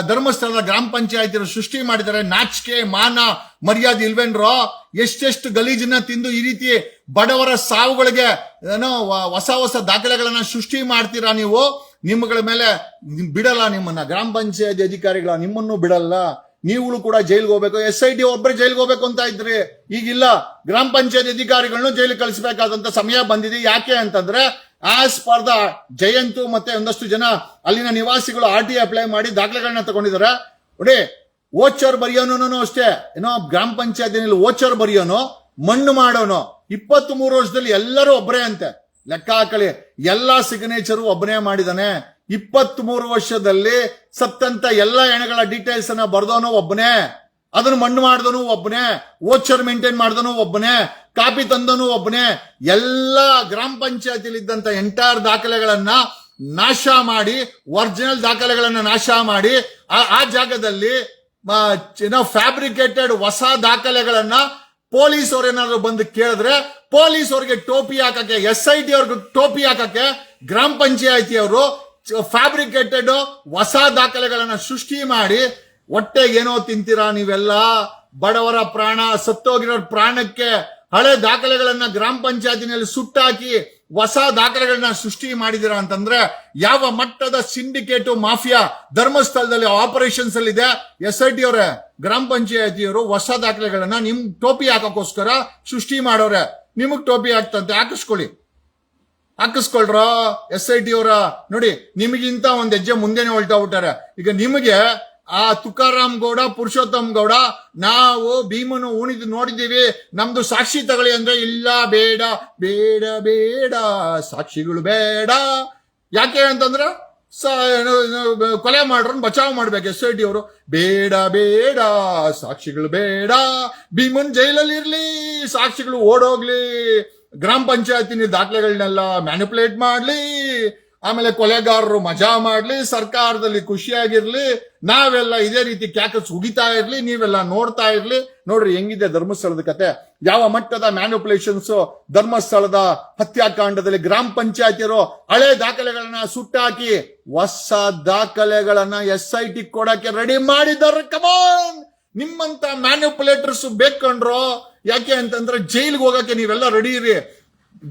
ಧರ್ಮಸ್ಥಳದ ಗ್ರಾಮ ಪಂಚಾಯತಿ ಸೃಷ್ಟಿ ಮಾಡಿದ್ದಾರೆ. ನಾಚಿಕೆ, ಮಾನ, ಮರ್ಯಾದೆ ಇಲ್ವೇನ್ರೋ? ಎಷ್ಟೆಷ್ಟು ಗಲೀಜನ್ನ ತಿಂದು ಈ ರೀತಿ ಬಡವರ ಸಾವುಗಳಿಗೆ, ಏನೋ ಹೊಸ ಹೊಸ ದಾಖಲೆಗಳನ್ನ ಸೃಷ್ಟಿ ಮಾಡ್ತೀರಾ ನೀವು? ನಿಮ್ಮಗಳ ಮೇಲೆ ಬಿಡಲ್ಲ ನಿಮ್ಮನ್ನ. ಗ್ರಾಮ ಪಂಚಾಯತಿ ಅಧಿಕಾರಿಗಳ ನಿಮ್ಮನ್ನು ಬಿಡಲ್ಲ. ನೀವುಗಳು ಕೂಡ ಜೈಲ್ಗೆ ಹೋಗ್ಬೇಕು. ಎಸ್ ಐ ಟಿ ಒಬ್ಬರೇ ಜೈಲ್ಗೆ ಹೋಗ್ಬೇಕು ಅಂತ ಇದ್ರಿ ಈಗಿಲ್ಲ. ಗ್ರಾಮ ಪಂಚಾಯತ್ ಅಧಿಕಾರಿಗಳನ್ನು ಜೈಲಿಗೆ ಕಳಿಸಬೇಕಾದಂತ ಸಮಯ ಬಂದಿದೆ. ಯಾಕೆ ಅಂತಂದ್ರೆ ಆಸ್ ಸ್ಪರ್ಧಾ ಜಯಂತು ಮತ್ತೆ ಒಂದಷ್ಟು ಜನ ಅಲ್ಲಿನ ನಿವಾಸಿಗಳು ಆರ್ ಟಿ ಅಪ್ಲೈ ಮಾಡಿ ದಾಖಲೆಗಳನ್ನ ತಗೊಂಡಿದ್ದಾರೆ. ನೋಡಿ ಓಚರ್ ಬರೆಯೋನು ಅಷ್ಟೇ. ಏನೋ ಗ್ರಾಮ ಪಂಚಾಯತಿನಲ್ಲಿ ಓಚರ್ ಬರೆಯೋನು, ಮಣ್ಣು ಮಾಡೋನು ಇಪ್ಪತ್ತ್ ಮೂರು ವರ್ಷದಲ್ಲಿ ಎಲ್ಲರೂ ಒಬ್ಬರೇ ಅಂತೆ. ಲೆಕ್ಕ ಹಾಕಳಿ ಎಲ್ಲಾ ಸಿಗ್ನೇಚರು ಒಬ್ಬನೇ ಮಾಡಿದಾನೆ. ಇಪ್ಪತ್ತ್ ಮೂರು ವರ್ಷದಲ್ಲಿ ಸತ್ತಂತ ಎಲ್ಲಾ ಹೆಣಗಳ ಡೀಟೇಲ್ಸ್ ಅನ್ನ ಬರ್ದೋನು ಒಬ್ಬನೇ. ಅದನ್ನು ಮಣ್ಣು ಮಾಡಿದನು ಒಬ್ಬನೇ ಓಚರ್ ಮೇಂಟೈನ್ ಮಾಡಿದನು ಒಬ್ಬನೇ, ಕಾಪಿ ತಂದನು ಒಬ್ಬನೇ, ಎಲ್ಲ ಗ್ರಾಮ ಪಂಚಾಯತಿಲಿ ಇದ್ದಂತ ಎಂಟೈರ್ ದಾಖಲೆಗಳನ್ನ ನಾಶ ಮಾಡಿ ಒರಿಜಿನಲ್ ದಾಖಲೆಗಳನ್ನ ನಾಶ ಮಾಡಿ, ಆ- ಜಾಗದಲ್ಲಿ ಫ್ಯಾಬ್ರಿಕೇಟೆಡ್ ಹೊಸ ದಾಖಲೆಗಳನ್ನ ಪೊಲೀಸ್ ಅವ್ರು ಏನಾದ್ರು ಬಂದು ಕೇಳಿದ್ರೆ ಪೊಲೀಸ್ ಅವ್ರಿಗೆ ಟೋಪಿ ಹಾಕಕ್ಕೆ ಎಸ್ ಐ ಟಿ ಅವ್ರಿಗೆ ಟೋಪಿ ಹಾಕಕ್ಕೆ ಗ್ರಾಮ ಪಂಚಾಯತಿ ಅವರು ಫ್ಯಾಬ್ರಿಕೇಟೆಡ್ ಹೊಸ ದಾಖಲೆಗಳನ್ನ ಸೃಷ್ಟಿ ಮಾಡಿ ಹೊಟ್ಟೆಗೆ ಏನೋ ತಿಂತೀರಾ ನೀವೆಲ್ಲ? ಬಡವರ ಪ್ರಾಣ, ಸತ್ತೋಗಿರೋ ಪ್ರಾಣಕ್ಕೆ ಹಳೆ ದಾಖಲೆಗಳನ್ನ ಗ್ರಾಮ ಪಂಚಾಯತಿನಲ್ಲಿ ಸುಟ್ಟಾಕಿ ಹೊಸ ದಾಖಲೆಗಳನ್ನ ಸೃಷ್ಟಿ ಮಾಡಿದಿರ ಅಂತಂದ್ರೆ ಯಾವ ಮಟ್ಟದ ಸಿಂಡಿಕೇಟು ಮಾಫಿಯಾ ಧರ್ಮಸ್ಥಳದಲ್ಲಿ ಆಪರೇಷನ್ಸ್ ಅಲ್ಲಿ ಇದೆ? ಎಸ್ ಐ ಟಿ ಅವರೇ, ಗ್ರಾಮ ಪಂಚಾಯತಿಯವರು ಹೊಸ ದಾಖಲೆಗಳನ್ನ ನಿಮ್ ಟೋಪಿ ಹಾಕೋಕ್ಕೋಸ್ಕರ ಸೃಷ್ಟಿ ಮಾಡೋರೆ. ನಿಮಗ್ ಟೋಪಿ ಹಾಕ್ತಂತೆ, ಹಾಕಿಸ್ಕೊಳ್ಳಿ. ಹಾಕಿಸ್ಕೊಳ್ರ? ಎಸ್ ಐ ಟಿ ಅವರ, ನೋಡಿ, ನಿಮಗಿಂತ ಒಂದ್ ಹೆಜ್ಜೆ ಮುಂದೆನೆ ಹೊಲ್ಟಾ ಬಿಟ್ಟಾರೆ ಈಗ ನಿಮಗೆ ಆ ತುಕಾರಾಮ್ ಗೌಡ, ಪುರುಷೋತ್ತಮ್ ಗೌಡ, ನಾವು ಭೀಮನು ಉಣಿದು ನೋಡಿದ್ದೀವಿ. ನಮ್ದು ಸಾಕ್ಷಿ ತಗೊಳ್ಳಿ ಅಂದ್ರೆ ಇಲ್ಲ, ಬೇಡ ಬೇಡ ಬೇಡ, ಸಾಕ್ಷಿಗಳು ಬೇಡ. ಯಾಕೆ ಅಂತಂದ್ರ ಸ- ಕೊಲೆ ಮಾಡ್ರನ್, ಬಚಾವ್ ಮಾಡ್ಬೇಕು ಎಸ್ ಐ ಟಿ ಅವರು. ಬೇಡ ಬೇಡ, ಸಾಕ್ಷಿಗಳು ಬೇಡ. ಭೀಮನ್ ಜೈಲಲ್ಲಿ ಇರ್ಲಿ, ಸಾಕ್ಷಿಗಳು ಓಡೋಗ್ಲಿ. ಗ್ರಾಮ ಪಂಚಾಯತಿನ ದಾಖಲೆಗಳನ್ನೆಲ್ಲ ಮ್ಯಾನಿಪುಲೇಟ್ ಮಾಡ್ಲಿ. ಆಮೇಲೆ ಕೊಲೆಗಾರರು ಮಜಾ ಮಾಡ್ಲಿ, ಸರ್ಕಾರದಲ್ಲಿ ಖುಷಿಯಾಗಿರ್ಲಿ, ನಾವೆಲ್ಲ ಇದೇ ರೀತಿ ಕ್ಯಾಕಸ್ ಉಗಿತಾ ಇರ್ಲಿ, ನೀವೆಲ್ಲ ನೋಡ್ತಾ ಇರ್ಲಿ. ನೋಡ್ರಿ, ಹೆಂಗಿದೆ ಧರ್ಮಸ್ಥಳದ ಕತೆ. ಯಾವ ಮಟ್ಟದ ಮ್ಯಾನುಪುಲೇಷನ್ಸ್ ಧರ್ಮಸ್ಥಳದ ಹತ್ಯಾಕಾಂಡದಲ್ಲಿ ಗ್ರಾಮ ಪಂಚಾಯತಿಯರು ಹಳೆ ದಾಖಲೆಗಳನ್ನ ಸುಟ್ಟಾಕಿ, ಹೊಸ ದಾಖಲೆಗಳನ್ನ ಎಸ್ ಐ ಟಿ ಕೊಡಕ್ಕೆ ರೆಡಿ ಮಾಡಿದ್ದಾರೆ. ಕಮಾನ್ ನಿಮ್ಮಂತ ಮ್ಯಾನುಪುಲೇಟರ್ಸ್ ಬೇಕಂಡ್ರು, ಯಾಕೆ ಅಂತಂದ್ರೆ ಜೈಲ್ಗೆ ಹೋಗಕ್ಕೆ ನೀವೆಲ್ಲ ರೆಡಿ ಇರಿ.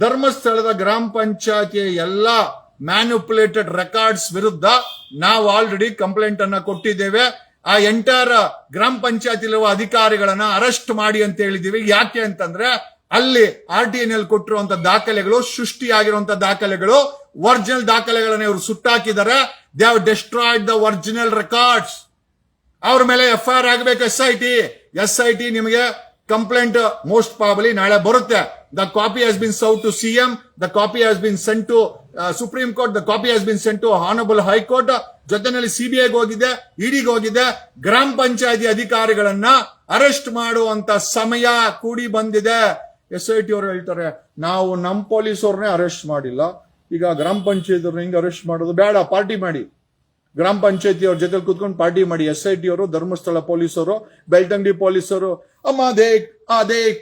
ಧರ್ಮಸ್ಥಳದ ಗ್ರಾಮ ಪಂಚಾಯತಿ ಎಲ್ಲ ಮ್ಯಾನಿಪುಲೇಟೆಡ್ ರೆಕಾರ್ಡ್ಸ್ ವಿರುದ್ಧ ನಾವು ಆಲ್ರೆಡಿ ಕಂಪ್ಲೇಂಟ್ ಅನ್ನ ಕೊಟ್ಟಿದ್ದೇವೆ. ಆ ಎಂಟೈರ್ ಗ್ರಾಮ ಪಂಚಾಯತಿಲಿರುವ ಅಧಿಕಾರಿಗಳನ್ನ ಅರೆಸ್ಟ್ ಮಾಡಿ ಅಂತ ಹೇಳಿದೀವಿ ಯಾಕೆ ಅಂತಂದ್ರೆ ಅಲ್ಲಿ ಆರ್ ಟಿ ಎನ್ ಎಲ್ ಕೊಟ್ಟಿರುವಂತ ದಾಖಲೆಗಳು, ಸೃಷ್ಟಿಯಾಗಿರುವಂತ ದಾಖಲೆಗಳು ಒರಿಜಿನಲ್ ದಾಖಲೆಗಳನ್ನ ಇವರು ಸುಟ್ಟಾಕಿದ್ದಾರೆ. They have destroyed the original records ಅವ್ರ ಮೇಲೆ ಎಫ್ ಐ ಆರ್ ಆಗಬೇಕು S I T S I T ನಿಮಗೆ ಕಂಪ್ಲೇಂಟ್ ಮೋಸ್ಟ್ ಪ್ರಾಬಲಿ ನಾಳೆ ಬರುತ್ತೆ. ದ ಕಾಪಿ ಹಸ್ ಬಿನ್ ಸೌ to CM the copy has been sent to supreme court the copy has been sent to honourable high court ಜೊತೆನಲ್ಲಿ ಸಿಬಿಐಗೆ ಹೋಗಿದೆ ಇಡಿಗೆ ಹೋಗಿದೆ. ಗ್ರಾಮ ಪಂಚಾಯತಿ ಅಧಿಕಾರಿಗಳನ್ನ ಅರೆಸ್ಟ್ ಮಾಡುವಂತ ಸಮಯ ಕೂಡಿ ಬಂದಿದೆ. ಎಸ್ ಐ ಟಿ ಅವರು ಹೇಳ್ತಾರೆ, ನಾವು ನಮ್ಮ ಪೊಲೀಸ್ ಅವ್ರನ್ನೇ ಅರೆಸ್ಟ್ ಮಾಡಿಲ್ಲ. ಈಗ ಗ್ರಾಮ ಪಂಚಾಯತ್ ಅವ್ರನ್ನ ಹೆಂಗ್ ಅರೆಸ್ಟ್ ಮಾಡೋದು? ಬೇಡ ಪಾರ್ಟಿ ಮಾಡಿ. ಗ್ರಾಮ ಪಂಚಾಯತಿ ಅವ್ರ ಜೊತೆ ಕೂತ್ಕೊಂಡು ಪಾರ್ಟಿ ಮಾಡಿ. ಎಸ್ ಐ ಟಿ ಅವರು, ಧರ್ಮಸ್ಥಳ ಪೊಲೀಸರು ಬೆಳ್ತಂಗಡಿ ಪೊಲೀಸರು ಅಮ್ಮ ದೇಕ್ ಆ ದೇಕ್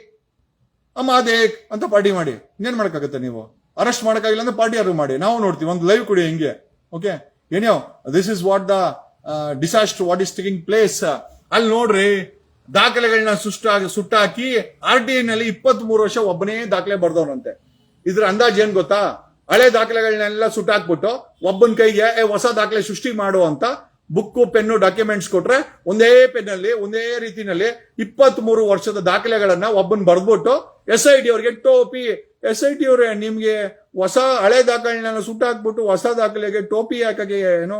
ಅಮ್ಮ ದೇಕ್ ಅಂತ ಪಾರ್ಟಿ ಮಾಡಿ. ಇನ್ನೇನ್ ಮಾಡಕ್ಕಾಗತ್ತೆ ನೀವು? ಅರೆಸ್ಟ್ ಮಾಡಕ್ಕಾಗಿಲ್ಲ ಅಂದ್ರೆ ಪಾರ್ಟಿ ಯಾರು ಮಾಡಿ? ನಾವು ನೋಡ್ತೀವಿ. ಒಂದು ಲೈವ್ ಕೊಡಿ ಹೆಂಗೆ. ಓಕೆ ಏನೋ this is what the disaster what is taking place ಅಲ್ಲಿ ನೋಡ್ರಿ, ದಾಖಲೆಗಳನ್ನ ಸುಷ್ಟ, ಸುಟ್ಟಾಕಿ ಆರ್ ಟಿ ನಲ್ಲಿ ಇಪ್ಪತ್ತ್ ಮೂರು ವರ್ಷ ಒಬ್ಬನೇ ದಾಖಲೆ ಬರ್ದವ್ರಂತೆ ಇದ್ರ ಅಂದಾಜ್ ಏನ್ ಗೊತ್ತಾ? ಹಳೆ ದಾಖಲೆಗಳನ್ನೆಲ್ಲ ಸುಟ್ಟಾಕ್ಬಿಟ್ಟು ಒಬ್ಬನ ಕೈಗೆ ಹೊಸ ದಾಖಲೆ ಸೃಷ್ಟಿ ಮಾಡು ಅಂತ ಬುಕ್ಕು, ಪೆನ್ನು, ಡಾಕ್ಯುಮೆಂಟ್ಸ್ ಕೊಟ್ರೆ ಒಂದೇ ಪೆನ್ನಲ್ಲಿ, ಒಂದೇ ರೀತಿನಲ್ಲಿ ಇಪ್ಪತ್ತ್ ಮೂರು ವರ್ಷದ ದಾಖಲೆಗಳನ್ನ ಒಬ್ಬನ್ ಬರ್ದ್ಬಿಟ್ಟು ಎಸ್ ಐ ಡಿ ಅವ್ರಿಗೆ ಟೋಪಿ ಎಸ್ ಐ ಟಿ ಅವರೇ, ನಿಮಗೆ ಹೊಸ ಹಳೆ ದಾಖಲೆನ ಸುಟ್ಟಾಕ್ಬಿಟ್ಟು ಹೊಸ ದಾಖಲೆಗೆ ಟೋಪಿ ಹಾಕಕ್ಕೆ ಏನು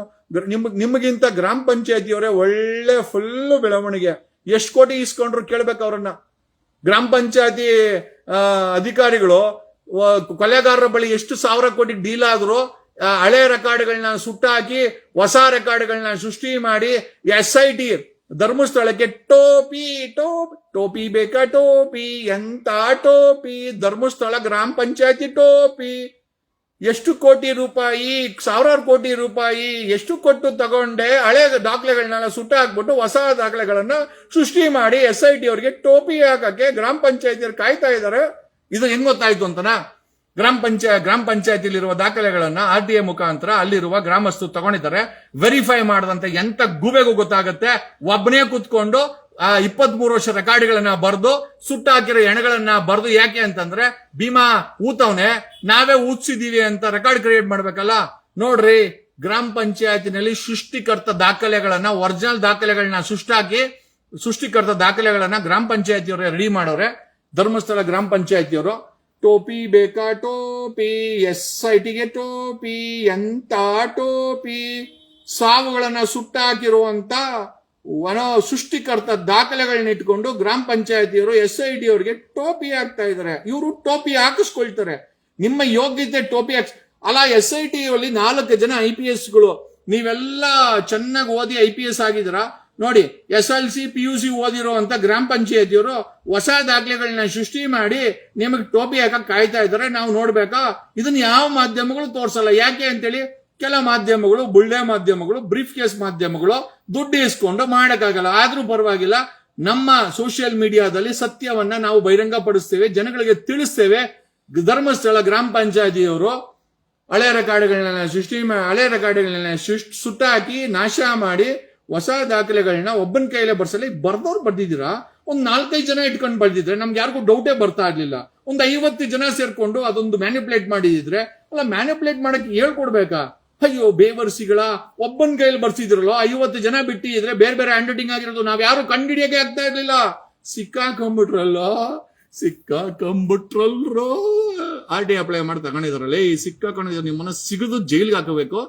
ನಿಮ್, ನಿಮಗಿಂತ ಗ್ರಾಮ ಪಂಚಾಯತಿಯವರೇ ಒಳ್ಳೆ ಫುಲ್ ಬೆಳವಣಿಗೆ. ಎಷ್ಟು ಕೋಟಿ ಇಸ್ಕೊಂಡ್ರು ಕೇಳ್ಬೇಕು ಅವ್ರನ್ನ. ಗ್ರಾಮ ಪಂಚಾಯತಿ ಅಧಿಕಾರಿಗಳು ಕೊಲೆಗಾರರ ಬಳಿ ಎಷ್ಟು ಸಾವಿರ ಕೋಟಿ ಡೀಲ್ ಆದ್ರು ಹಳೆ ರೆಕಾರ್ಡ್ಗಳನ್ನ ಸುಟ್ಟಾಕಿ, ಹೊಸ ರೆಕಾರ್ಡ್ಗಳನ್ನ ಸೃಷ್ಟಿ ಮಾಡಿ ಎಸ್ ಐ ಟಿ ಧರ್ಮಸ್ಥಳಕ್ಕೆ ಟೋಪಿ ಟೋಪಿ ಟೋಪಿ ಬೇಕಾ ಟೋಪಿ, ಎಂತ ಟೋಪಿ, ಧರ್ಮಸ್ಥಳ ಗ್ರಾಮ ಪಂಚಾಯತಿ ಟೋಪಿ, ಎಷ್ಟು ಕೋಟಿ ರೂಪಾಯಿ, ಸಾವಿರಾರು ಕೋಟಿ ರೂಪಾಯಿ, ಎಷ್ಟು ಕೊಟ್ಟು ತಗೊಂಡೆ, ಹಳೆ ದಾಖಲೆಗಳನ್ನೆಲ್ಲ ಸುಟ್ಟ ಹಾಕ್ಬಿಟ್ಟು ಹೊಸ ದಾಖಲೆಗಳನ್ನ ಸೃಷ್ಟಿ ಮಾಡಿ ಎಸ್ ಐ ಟಿ ಅವರಿಗೆ ಟೋಪಿ ಹಾಕಕ್ಕೆ ಗ್ರಾಮ ಪಂಚಾಯತಿಯವ್ರು ಕಾಯ್ತಾ ಇದ್ದಾರೆ. ಇದು ಹೆಂಗ್ ಗೊತ್ತಾಯ್ತು ಅಂತನಾ? ಗ್ರಾಮ ಪಂಚಾಯ ಗ್ರಾಮ ಪಂಚಾಯತಿಲಿರುವ ದಾಖಲೆಗಳನ್ನ ಆರ್ ಟಿ ಎ ಮುಖಾಂತರ ಅಲ್ಲಿರುವ ಗ್ರಾಮಸ್ಥರು ತಗೊಂಡಿದ್ದಾರೆ. ವೆರಿಫೈ ಮಾಡದಂತೆ ಎಂತ ಗುಬೆಗೂ ಗೊತ್ತಾಗುತ್ತೆ. ಒಬ್ಬನೇ ಕೂತ್ಕೊಂಡು, ಆ ಇಪ್ಪತ್ತ್ ಮೂರು ವರ್ಷ ರೆಕಾರ್ಡ್ಗಳನ್ನ ಬರೆದು ಸುಟ್ಟಾಕಿರೋ ಎಣೆಗಳನ್ನ ಬರೆದು ಯಾಕೆ ಅಂತಂದ್ರೆ, ಭೀಮಾ ಊತವ್ನೆ, ನಾವೇ ಊದ್ಸಿದೀವಿ ಅಂತ ರೆಕಾರ್ಡ್ ಕ್ರಿಯೇಟ್ ಮಾಡ್ಬೇಕಲ್ಲ. ನೋಡ್ರಿ, ಗ್ರಾಮ ಪಂಚಾಯತಿನಲ್ಲಿ ಸೃಷ್ಟಿಕರ್ತ ದಾಖಲೆಗಳನ್ನ, ಒರಿಜಿನಲ್ ದಾಖಲೆಗಳನ್ನ ಸೃಷ್ಟಾಕಿ ಸೃಷ್ಟಿಕರ್ತ ದಾಖಲೆಗಳನ್ನ ಗ್ರಾಮ ಪಂಚಾಯತಿಯವರೇ ರೆಡಿ ಮಾಡೋರೆ. ಧರ್ಮಸ್ಥಳ ಗ್ರಾಮ ಪಂಚಾಯತಿಯವರು ಟೋಪಿ ಬೇಕಾ ಟೋಪಿ ಎಸ್ ಐಟಿಗೆ ಟಿಗೆ ಟೋಪಿ ಎಂತ ಟೋಪಿ? ಸಾವುಗಳನ್ನ ಸುಟ್ಟಾಕಿರುವಂತ ವನ ಸೃಷ್ಟಿಕರ್ತ ದಾಖಲೆಗಳನ್ನ ಇಟ್ಕೊಂಡು ಗ್ರಾಮ ಪಂಚಾಯತಿಯವರು ಎಸ್ ಐ ಟಿ ಅವರಿಗೆ ಟೋಪಿ ಹಾಕ್ತಾ ಇದಾರೆ ಇವರು ಟೋಪಿ ಹಾಕಿಸ್ಕೊಳ್ತಾರೆ. ನಿಮ್ಮ ಯೋಗ್ಯತೆ ಟೋಪಿ ಹಾಕ್ಸ್, ಅಲ್ಲ ಎಸ್ ಐ ಟಿ ಅಲ್ಲಿ ನಾಲ್ಕು ಜನ ಐ ಪಿ ಎಸ್ಗಳು ನೀವೆಲ್ಲ ಚೆನ್ನಾಗಿ ಓದಿ ಐ ಪಿ ಎಸ್ ಆಗಿದ್ದೀರಾ? ನೋಡಿ, S L C, P U C ಓದಿರೋ ಅಂತ ಗ್ರಾಮ ಪಂಚಾಯತಿಯವರು ಹೊಸ ದಾಖಲೆಗಳನ್ನ ಸೃಷ್ಟಿ ಮಾಡಿ ನಿಮಗೆ ಟೋಪಿ ಹಾಕಕ್ ಕಾಯ್ತಾ ಇದಾರೆ ನಾವು ನೋಡ್ಬೇಕಾ, ಇದನ್ನ ಯಾವ ಮಾಧ್ಯಮಗಳು ತೋರಿಸಲ್ಲ. ಯಾಕೆ ಅಂತೇಳಿ, ಕೆಲ ಮಾಧ್ಯಮಗಳು, ಬುಳ್ಳೆ ಮಾಧ್ಯಮಗಳು, ಬ್ರೀಫ್ ಕೇಸ್ ಮಾಧ್ಯಮಗಳು ದುಡ್ಡು ಇಸ್ಕೊಂಡು ಮಾಡಕ್ಕಾಗಲ್ಲ. ಆದ್ರೂ ಪರವಾಗಿಲ್ಲ, ನಮ್ಮ ಸೋಷಿಯಲ್ ಮೀಡಿಯಾದಲ್ಲಿ ಸತ್ಯವನ್ನ ನಾವು ಬಹಿರಂಗಪಡಿಸ್ತೇವೆ, ಜನಗಳಿಗೆ ತಿಳಿಸ್ತೇವೆ. ಧರ್ಮಸ್ಥಳ ಗ್ರಾಮ ಪಂಚಾಯತಿಯವರು ಹಳೆ ರೆಕಾರ್ಡ್ಗಳನ್ನ ಸೃಷ್ಟಿ ಹಳೆ ರೆಕಾರ್ಡ್ಗಳನ್ನ ಸುಟ್ಟಾಕಿ ನಾಶ ಮಾಡಿ ಹೊಸ ದಾಖಲೆಗಳನ್ನ ಒಬ್ಬನ ಕೈಲೇ ಬರ್ಸಲಿ, ಬರ್ದವ್ರು ಬರ್ದಿದ್ದೀರಾ? ಒಂದ್ ನಾಲ್ಕೈದು ಜನ ಇಟ್ಕೊಂಡು ಬರ್ದಿದ್ರೆ ನಮ್ಗೆ ಯಾರಿಗೂ ಡೌಟೇ ಬರ್ತಾ ಇರ್ಲಿಲ್ಲ. ಒಂದ್ ಐವತ್ತು ಜನ ಸೇರ್ಕೊಂಡು ಅದೊಂದು ಮ್ಯಾನಿಪುಲೇಟ್ ಮಾಡಿದಿದ್ರೆ ಅಲ್ಲ ಮ್ಯಾನಿಪುಲೇಟ್ ಮಾಡಕ್ಕೆ ಹೇಳ್ಕೊಡ್ಬೇಕಾ? ಅಯ್ಯೋ, ಬೇವರ್ಸಿಗಳ, ಒಬ್ಬನ ಕೈಯಲ್ಲಿ ಬರ್ಸಿದ್ರಲ್ಲೋ, ಐವತ್ತು ಜನ ಬಿಟ್ಟಿದ್ರೆ ಬೇರೆ ಬೇರೆ ಹ್ಯಾಂಡ್ ರೈಟಿಂಗ್ ಆಗಿರೋದು ನಾವ್ ಯಾರು ಕಂಡಿಡಿಯಕ್ಕೆ ಆಗ್ತಾ ಇರ್ಲಿಲ್ಲ. ಸಿಕ್ಕಾಕೊಂಬಿಟ್ರಲ್ಲ, ಸಿಕ್ಕಾಕೊಂಬಿಟ್ರಲ್ರೋ. ಆರ್ ಟಿ ಅಪ್ಲೈ ಮಾಡಿ ತಗೊಂಡಿದಾರಲ್ಲ, ಈ ಸಿಕ್ಕಾಕೊಂಡಿದ್ರೆ ನಿಮ್ಮನ್ನ ಸಿಗದು ಜೈಲ್ಗೆ ಹಾಕಬೇಕು.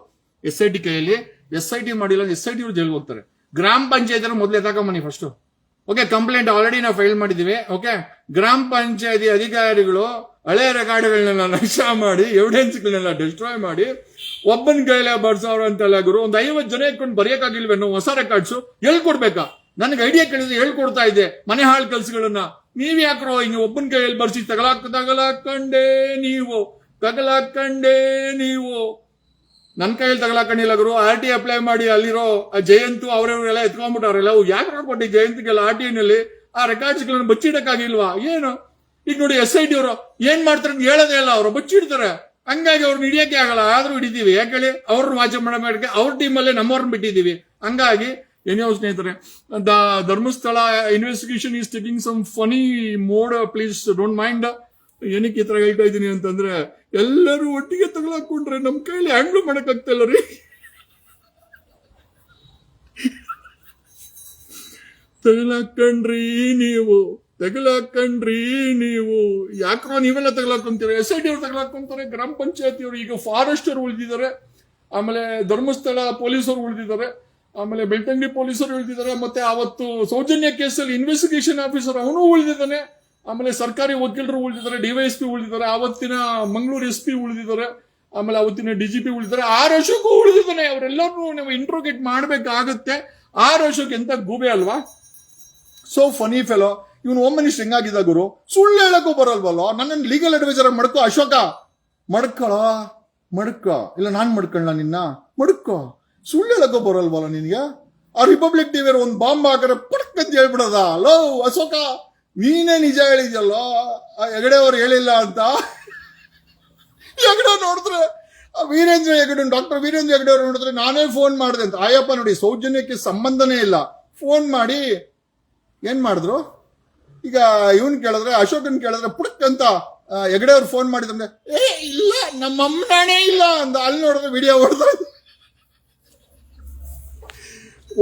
ಎಸ್ ಐ ಟಿ ಕೈಯಲ್ಲಿ ಎಸ್ ಐ ಟಿ ಮಾಡಿಲ್ಲ ಎಸ್ ಐ ಟಿ ಜೈಲ್ಗೆ ಹೋಗ್ತಾರೆ. ಗ್ರಾಮ ಪಂಚಾಯತ್ ಮೊದಲೇ ತಗೊಂಬನ್ನಿ ಫಸ್ಟ್ ಓಕೆ ಕಂಪ್ಲೇಂಟ್ ಆಲ್ರೆಡಿ ನಾವು ಫೈಲ್ ಮಾಡಿದೀವಿ. ಓಕೆ ಗ್ರಾಮ ಪಂಚಾಯತಿ ಅಧಿಕಾರಿಗಳು ಹಳೆ ರೆಕಾರ್ಡ್ಗಳನ್ನೆಲ್ಲ ನಶ ಮಾಡಿ ಎವಿಡೆನ್ಸ್ಗಳನ್ನೆಲ್ಲ ಡಿಸ್ಟ್ರಾಯ್ ಮಾಡಿ, ಒಬ್ಬನ ಕೈಲೇ ಬರ್ಸೋರು ಅಂತೆಲ್ಲ ಗುರು, ಒಂದು ಐವತ್ತು ಜನ ಇಟ್ಕೊಂಡು ಬರೆಯಕ್ಕಾಗಿಲ್ವೇನೋ ಹೊಸ ರೆಕಾರ್ಡ್ಸ್ ಹೇಳ್ಕೊಡ್ಬೇಕಾ? ನನಗೆ ಐಡಿಯಾ ಕೇಳಿದ್ರೆ ಹೇಳ್ಕೊಡ್ತಾ ಇದೆ ಮನೆ ಹಾಳು ಕೆಲಸಗಳನ್ನ. ನೀವ್ ಯಾಕ್ರೋ ಹಿಂಗೆ ಒಬ್ಬನ ಕೈಯಲ್ಲಿ ಬರ್ಸಿ ತಗಲಾಕ್ ತಗಲಾಕಂಡೇ ನೀವು. ತಗಲಾಕಂಡೇ ನೀವು. ನನ್ನ ಕೈಯಲ್ಲಿ ತಗಲಾಕೊಂಡಿಲ್ಲ ಗುರು. ಆರ್ ಟಿ ಅಪ್ಲೈ ಮಾಡಿ ಅಲ್ಲಿರೋ ಜಯಂತು ಅವರವರೆಲ್ಲ ಎತ್ಕೊಂಡ್ಬಿಟ್ಟವ್ರೆಲ್ಲ ಯಾಕೆ ಕೊಟ್ಟಿ ಜಯಂತಿಗೆಲ್ಲ ಆರ್ ಟಿ ನಲ್ಲಿ? ಆ ರೆಕಾರ್ಡ್ಸ್ ಗಳನ್ನ ಬಚ್ಚಿಡಕ್ಕಾಗಿಲ್ವಾ? ಏನು? ಈಗ ನೋಡಿ ಎಸ್ ಐ ಟಿ ಅವರು ಏನ್ ಮಾಡ್ತಾರೆ ಹೇಳೋದೇ ಇಲ್ಲ ಅವರು, ಬಚ್ಚಿಡ್ತಾರೆ. ಹಂಗಾಗಿ ಅವ್ರನ್ನ ಹಿಡಿಯಕ್ಕೆ ಆಗಲ್ಲ, ಆದ್ರೂ ಹಿಡಿದೀವಿ ಯಾಕೆ ಹೇಳಿ? ಅವ್ರನ್ನ ವಾಚ ಮಾಡಕ್ಕೆ ಅವ್ರ ಟೀಮಲ್ಲೇ ನಮ್ಮವ್ರನ್ನ ಬಿಟ್ಟಿದೀವಿ ಹಂಗಾಗಿ ಏನೇ ಸ್ನೇಹಿತರೆ, the Dharmasthala investigation is taking some funny mode please don't mind ಏನಕ್ಕೆ ಈ ತರ ಹೇಳ್ತಾ ಇದ್ದೀನಿ ಅಂತಂದ್ರೆ, ಎಲ್ಲರೂ ಒಟ್ಟಿಗೆ ತಗೊಳಕೊಂಡ್ರೆ ನಮ್ಮ ಕೈಲಿ ಹ್ಯಾಂಡ್ಲ್ ಮಾಡಕ್ ರೀ. ತಗಲಾಕಂಡ್ರಿ ನೀವು ತಗಲಾಕಂಡ್ರಿ ನೀವು. ಯಾಕೋ ನೀವೆಲ್ಲ ತಗಲಾಕೊಂತೀರ? ಎಸ್ ಐ ಡಿ ಅವ್ರು ತಗಲಾಕೊಂತಾರೆ, ಗ್ರಾಮ ಪಂಚಾಯತಿ ಅವರು ಈಗ ಫಾರೆಸ್ಟರ್ ಉಳಿದಿದ್ದಾರೆ, ಆಮೇಲೆ ಧರ್ಮಸ್ಥಳ ಪೊಲೀಸರು ಉಳಿದಿದ್ದಾರೆ, ಆಮೇಲೆ ಬೆಳ್ತಂಗಡಿ ಪೊಲೀಸರು ಉಳಿದಿದ್ದಾರೆ, ಮತ್ತೆ ಅವತ್ತು ಸೌಜನ್ಯ ಕೇಸಲ್ಲಿ ಇನ್ವೆಸ್ಟಿಗೇಷನ್ ಆಫೀಸರ್ ಅವನು ಉಳಿದಿದ್ದಾನೆ. ಆಮೇಲೆ ಸರ್ಕಾರಿ ವಕೀಲರು ಉಳಿದಿದ್ದಾರೆ ಡಿವೈಎಸ್ಪಿ ಉಳಿದಿದ್ದಾರೆ, ಆವತ್ತಿನ ಮಂಗಳೂರು ಎಸ್ ಪಿ ಉಳಿದಿದ್ದಾರೆ, ಆಮೇಲೆ ಅವತ್ತಿನ ಡಿ ಜಿ ಪಿ ಉಳಿದಿದ್ದಾರೆ, ಆರ್ ಅಶೋಕ್ ಉಳಿದಿದ್ದಾನೆ. ಅವರೆಲ್ಲರೂ ನಾವು ಇಂಟ್ರೋಗೇಟ್ ಮಾಡಬೇಕಾಗತ್ತೆ. ಆರ್ ಅಶೋಕ್ ಎಂತ ಗೂಬೆ ಅಲ್ವಾ? ಸೊ ಫನಿ ಫೆಲೋ ಇವನು ಮಿನಿಸ್ಟರ್ ಹೆಂಗಾಗಿದ್ದ ಗುರು? ಸುಳ್ಳು ಹೇಳಕ್ಕೂ ಬರಲ್ವಲ್ಲೋ? ನನ್ನ ಲೀಗಲ್ ಅಡ್ವೈಸರ್ ಮಡ್ಕೊ, ಅಶೋಕ. ಮಡ್ಕೊಳ? ಮಡ್ಕ. ಇಲ್ಲ, ನಾನ್ ಮಡ್ಕೊಳ್ಳ ನಿನ್ನ? ಮಡ್ಕೋ. ಸುಳ್ಳು ಹೇಳಕ್ಕೂ ಬರಲ್ವಲ್ಲ ನಿನ್ಗೆ? ಆ ರಿಪಬ್ಲಿಕ್ ಟಿವಿಯರ್ ಒಂದು ಬಾಂಬ್ ಹಾಕರೆ ಪಡಕ್ ಅಂತ ಹೇಳ್ಬಿಡದ? ಲೋ ಅಶೋಕ. ನೀನೇ ನಿಜ ಹೇಳಿದ್ಯಲ್ಲೋ? ಆ ಹೆಗಡೆ ಅವ್ರು ಹೇಳಿಲ್ಲ ಅಂತ? ಹೆಗಡೆ ನೋಡಿದ್ರೆ ವೀರೇಂದ್ರ ಹೆಗಡೆ, ಡಾಕ್ಟರ್ ವೀರೇಂದ್ರ ಹೆಗಡೆ ಅವ್ರು ನೋಡಿದ್ರೆ ನಾನೇ ಫೋನ್ ಮಾಡಿದೆ ಅಂತ. ಆಯಪ್ಪ, ನೋಡಿ, ಸೌಜನ್ಯಕ್ಕೆ ಸಂಬಂಧನೇ ಇಲ್ಲ. ಫೋನ್ ಮಾಡಿ, ಏನ್ ಮಾಡಿದ್ರು? ಈಗ ಇವನ್ ಕೇಳಿದ್ರೆ, ಅಶೋಕನ್ ಕೇಳಿದ್ರೆ ಪುಡಕ್ ಅಂತ ಹೆಗಡೆ ಅವ್ರು ಫೋನ್ ಮಾಡಿದ್ರೆ. ಏ, ಇಲ್ಲ ನಮ್ಮ ಅಮ್ಮನೇ ಇಲ್ಲ ಅಂತ. ಅಲ್ಲಿ ನೋಡಿದ್ರೆ ವಿಡಿಯೋ ಹೊಡೆದ್ರೆ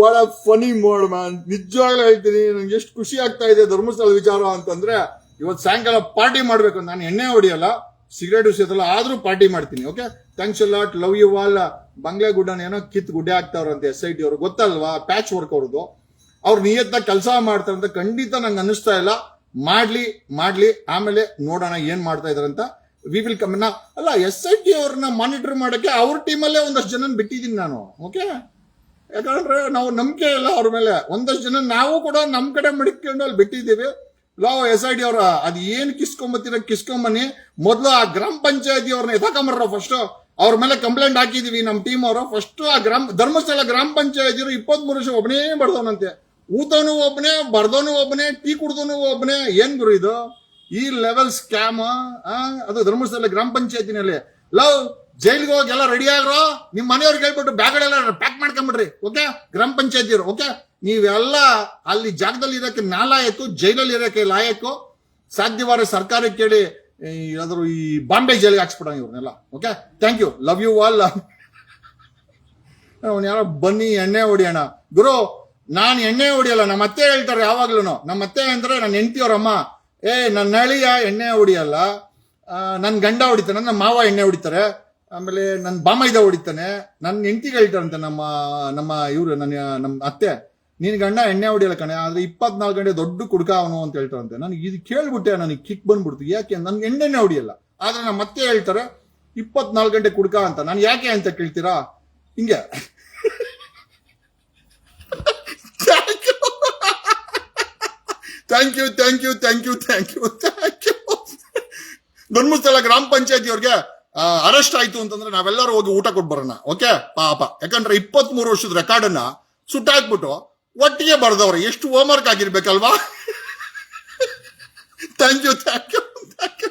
ವಾಟ್ ಫನಿ ಮೋಡ್ ಮ್ಯಾನ್ ನಿಜವಾಗ್ಲೂ ಹೇಳ್ತೀನಿ, ನಂಗೆ ಎಷ್ಟು ಖುಷಿ ಆಗ್ತಾ ಇದೆ ಧರ್ಮಸ್ಥಳ ವಿಚಾರ ಅಂತಂದ್ರೆ, ಇವತ್ತು ಸಾಯಂಕಾಲ ಪಾರ್ಟಿ ಮಾಡ್ಬೇಕು. ನಾನು ಎಣ್ಣೆ ಹೊಡಿಯಲ್ಲ ಸಿಗರೇಟ್ ವಿಷಯದಲ್ಲ ಆದ್ರೂ ಪಾರ್ಟಿ ಮಾಡ್ತೀನಿ okay thanks lot love you all Bangle ಗುಡ್ಡನ ಏನೋ ಕಿತ್ ಗುಡ್ಡೆ ಆಗ್ತಾವ್ರಂತೆ ಎಸ್ ಐ ಟಿ ಅವ್ರು. ಗೊತ್ತಲ್ವಾ? ಪ್ಯಾಚ್ ವರ್ಕ್ ಅವ್ರದ್ದು. ಅವ್ರು ನಿಯತ್ತಾಗಿ ಕೆಲಸ ಮಾಡ್ತಾರೆ ಅಂತ ಖಂಡಿತ ನಂಗೆ ಅನ್ನಿಸ್ತಾ ಇಲ್ಲ. ಮಾಡ್ಲಿ ಮಾಡ್ಲಿ. ಆಮೇಲೆ ನೋಡೋಣ ಏನ್ ಮಾಡ್ತಾ ಇದಾರೆ ಅಂತ. ವಿ ವಿಲ್ ಕಮ್ ಅಲ್ಲ ಎಸ್ ಐ ಟಿ ಅವ್ರನ್ನ ಮಾನಿಟರ್ ಮಾಡಕ್ಕೆ ಅವ್ರ ಟೀಮಲ್ಲೇ ಒಂದಷ್ಟು ಜನ ಬಿಟ್ಟಿದ್ದೀನಿ ನಾನು ಓಕೆ ಯಾಕಂದ್ರೆ ನಾವು ನಂಬಿಕೆ ಇಲ್ಲ ಅವ್ರ ಮೇಲೆ. ಒಂದಷ್ಟು ಜನ ನಾವು ಕೂಡ ನಮ್ಮ ಕಡೆ ಮಡಿಕೊಂಡು ಅಲ್ಲಿ ಬಿಟ್ಟಿದ್ದೀವಿ. ಲಾವ್ ಎಸ್ ಐ ಡಿ ಅವ್ರ, ಅದು ಏನು ಕಿಸ್ಕೊಂಬತ್ತೀರ ಕಿಸ್ಕೊಂಬನ್ನಿ. ಮೊದಲು ಆ ಗ್ರಾಮ ಪಂಚಾಯತಿ ಅವ್ರನ್ನ ಎತ್ತಾಕೊಂಬರ್ರ ಫಸ್ಟ್ ಅವ್ರ ಮೇಲೆ ಕಂಪ್ಲೇಂಟ್ ಹಾಕಿದೀವಿ ನಮ್ಮ ಟೀಮ್ ಅವರು. ಫಸ್ಟ್ ಆ ಗ್ರಾಮ, ಧರ್ಮಸ್ಥಳ ಗ್ರಾಮ ಪಂಚಾಯತಿ ಇಪ್ಪತ್ತ್ ಮೂರು ವರ್ಷ ಒಬ್ಬನೇ ಬರ್ದವನಂತೆ. ಊತನು ಒಬ್ಬನೇ ಬರ್ದೋನು ಒಬ್ಬನೇ ಟೀ ಕುಡ್ದೋನು ಒಬ್ಬನೇ ಏನ್ ಗುರು ಇದು? ಈ ಲೆವೆಲ್ ಸ್ಕ್ಯಾಮ್ ಅದು ಧರ್ಮಸ್ಥಳ ಗ್ರಾಮ ಪಂಚಾಯತಿನಲ್ಲಿ. ಲವ್ ಜೈಲ್ಗೆ ಹೋಗಿ ಎಲ್ಲ ರೆಡಿ ಆಗ್ರೋ ನಿಮ್ಮ ಮನೆಯವ್ರಿಗೆ ಹೇಳ್ಬಿಟ್ಟು ಬ್ಯಾಗ್ಗಳೆಲ್ಲ ಪ್ಯಾಕ್ ಮಾಡ್ಕೊಂಬಿಡ್ರಿ ಓಕೆ ಗ್ರಾಮ ಪಂಚಾಯತಿಯವರು ಓಕೆ ನೀವೆಲ್ಲ ಅಲ್ಲಿ ಜಾಗದಲ್ಲಿ ಇರೋಕೆ ನಾಲಾಯಕು ಜೈಲಲ್ಲಿ ಇರೋಕೆ ಲಾಯಕ್ಕು ಸಾಧ್ಯವಾದ ಸರ್ಕಾರಕ್ಕೆ ಕೇಳಿ ಯಾವ್ದಾದ್ರು ಈ ಬಾಂಬೆ ಜೈಲಿಗೆ ಹಾಕ್ಸ್ಬಿಡೋಣ ಇವ್ರನ್ನೆಲ್ಲ okay thank you love you all ಅವ್ನು ಯಾರೋ, ಬನ್ನಿ, ಎಣ್ಣೆ ಹೊಡಿಯೋಣ. ಗುರು, ನಾನು ಎಣ್ಣೆ ಹೊಡಿಯಲ್ಲ ನಮ್ಮ ಅತ್ತೆ ಹೇಳ್ತಾರೆ ಯಾವಾಗ್ಲೂ ನಮ್ಮ ಅತ್ತೆ ಅಂದ್ರೆ ನನ್ನ ಹೆಂಡತಿಯವ್ರಮ್ಮ. ಏ ನನ್ನ ಹಳಿಯ ಎಣ್ಣೆ ಹೊಡಿಯಲ್ಲ ನನ್ನ ನನ್ ಗಂಡ ಹೊಡಿತಾನೆ ನನ್ನ ಮಾವ ಎಣ್ಣೆ ಹೊಡಿತಾರೆ. ಆಮೇಲೆ ನನ್ನ ಬಾಮೈದ ಹೊಡಿತಾನೆ. ನನ್ನ ಹೆಂಡತಿಗೆ ಹೇಳ್ತಾರಂತೆ ನಮ್ಮ ನಮ್ಮ ಇವರು, ನನ್ನ ನಮ್ಮ ಅತ್ತೆ. ನಿನ್ ಗಂಡ ಎಣ್ಣೆ ಹೊಡಿಯಲ್ಲ ಕಣೆ, ಆದ್ರೆ ಇಪ್ಪತ್ನಾಲ್ಕು ಗಂಟೆ ದೊಡ್ಡ ಕುಡ್ಕ ಅವನು ಅಂತ ಹೇಳ್ತಾರಂತೆ. ನನಗೆ ಇದು ಕೇಳ್ಬಿಟ್ಟೆ, ನನಗೆ ಕಿಕ್ ಬಂದ್ಬಿಡ್ತು. ಯಾಕೆ? ನನ್ಗೆ ಎಣ್ಣೆನೆ ಹೊಡಿಯಲ್ಲ. ಆದ್ರೆ ನಮ್ಮ ಅತ್ತೆ ಹೇಳ್ತಾರೆ, ಇಪ್ಪತ್ನಾಲ್ಕು ಗಂಟೆ ಕುಡ್ಕ ಅಂತ ನಾನು ಯಾಕೆ ಅಂತ ಕೇಳ್ತೀರಾ? ಹಿಂಗೆ. Thank you thank you thank you thank you thank you Dharmasthala ಗ್ರಾಮ ಪಂಚಾಯತಿ ಅವ್ರಿಗೆ ಅರೆಸ್ಟ್ ಆಯ್ತು ಅಂತಂದ್ರೆ ನಾವೆಲ್ಲರೂ ಹೋಗಿ ಊಟ ಕೊಟ್ಟು ಬರೋಣ. ಓಕೆ? ಪಾಪ. ಯಾಕಂದ್ರೆ ಇಪ್ಪತ್ತ್ ಮೂರು ವರ್ಷದ ರೆಕಾರ್ಡ್ ಅನ್ನ ಸುಟ್ಟಾಕ್ಬಿಟ್ಟು ಒಟ್ಟಿಗೆ ಬರ್ದವ್ರೆ. ಎಷ್ಟು homework ಆಗಿರ್ಬೇಕಲ್ವಾ thank you thank you thank you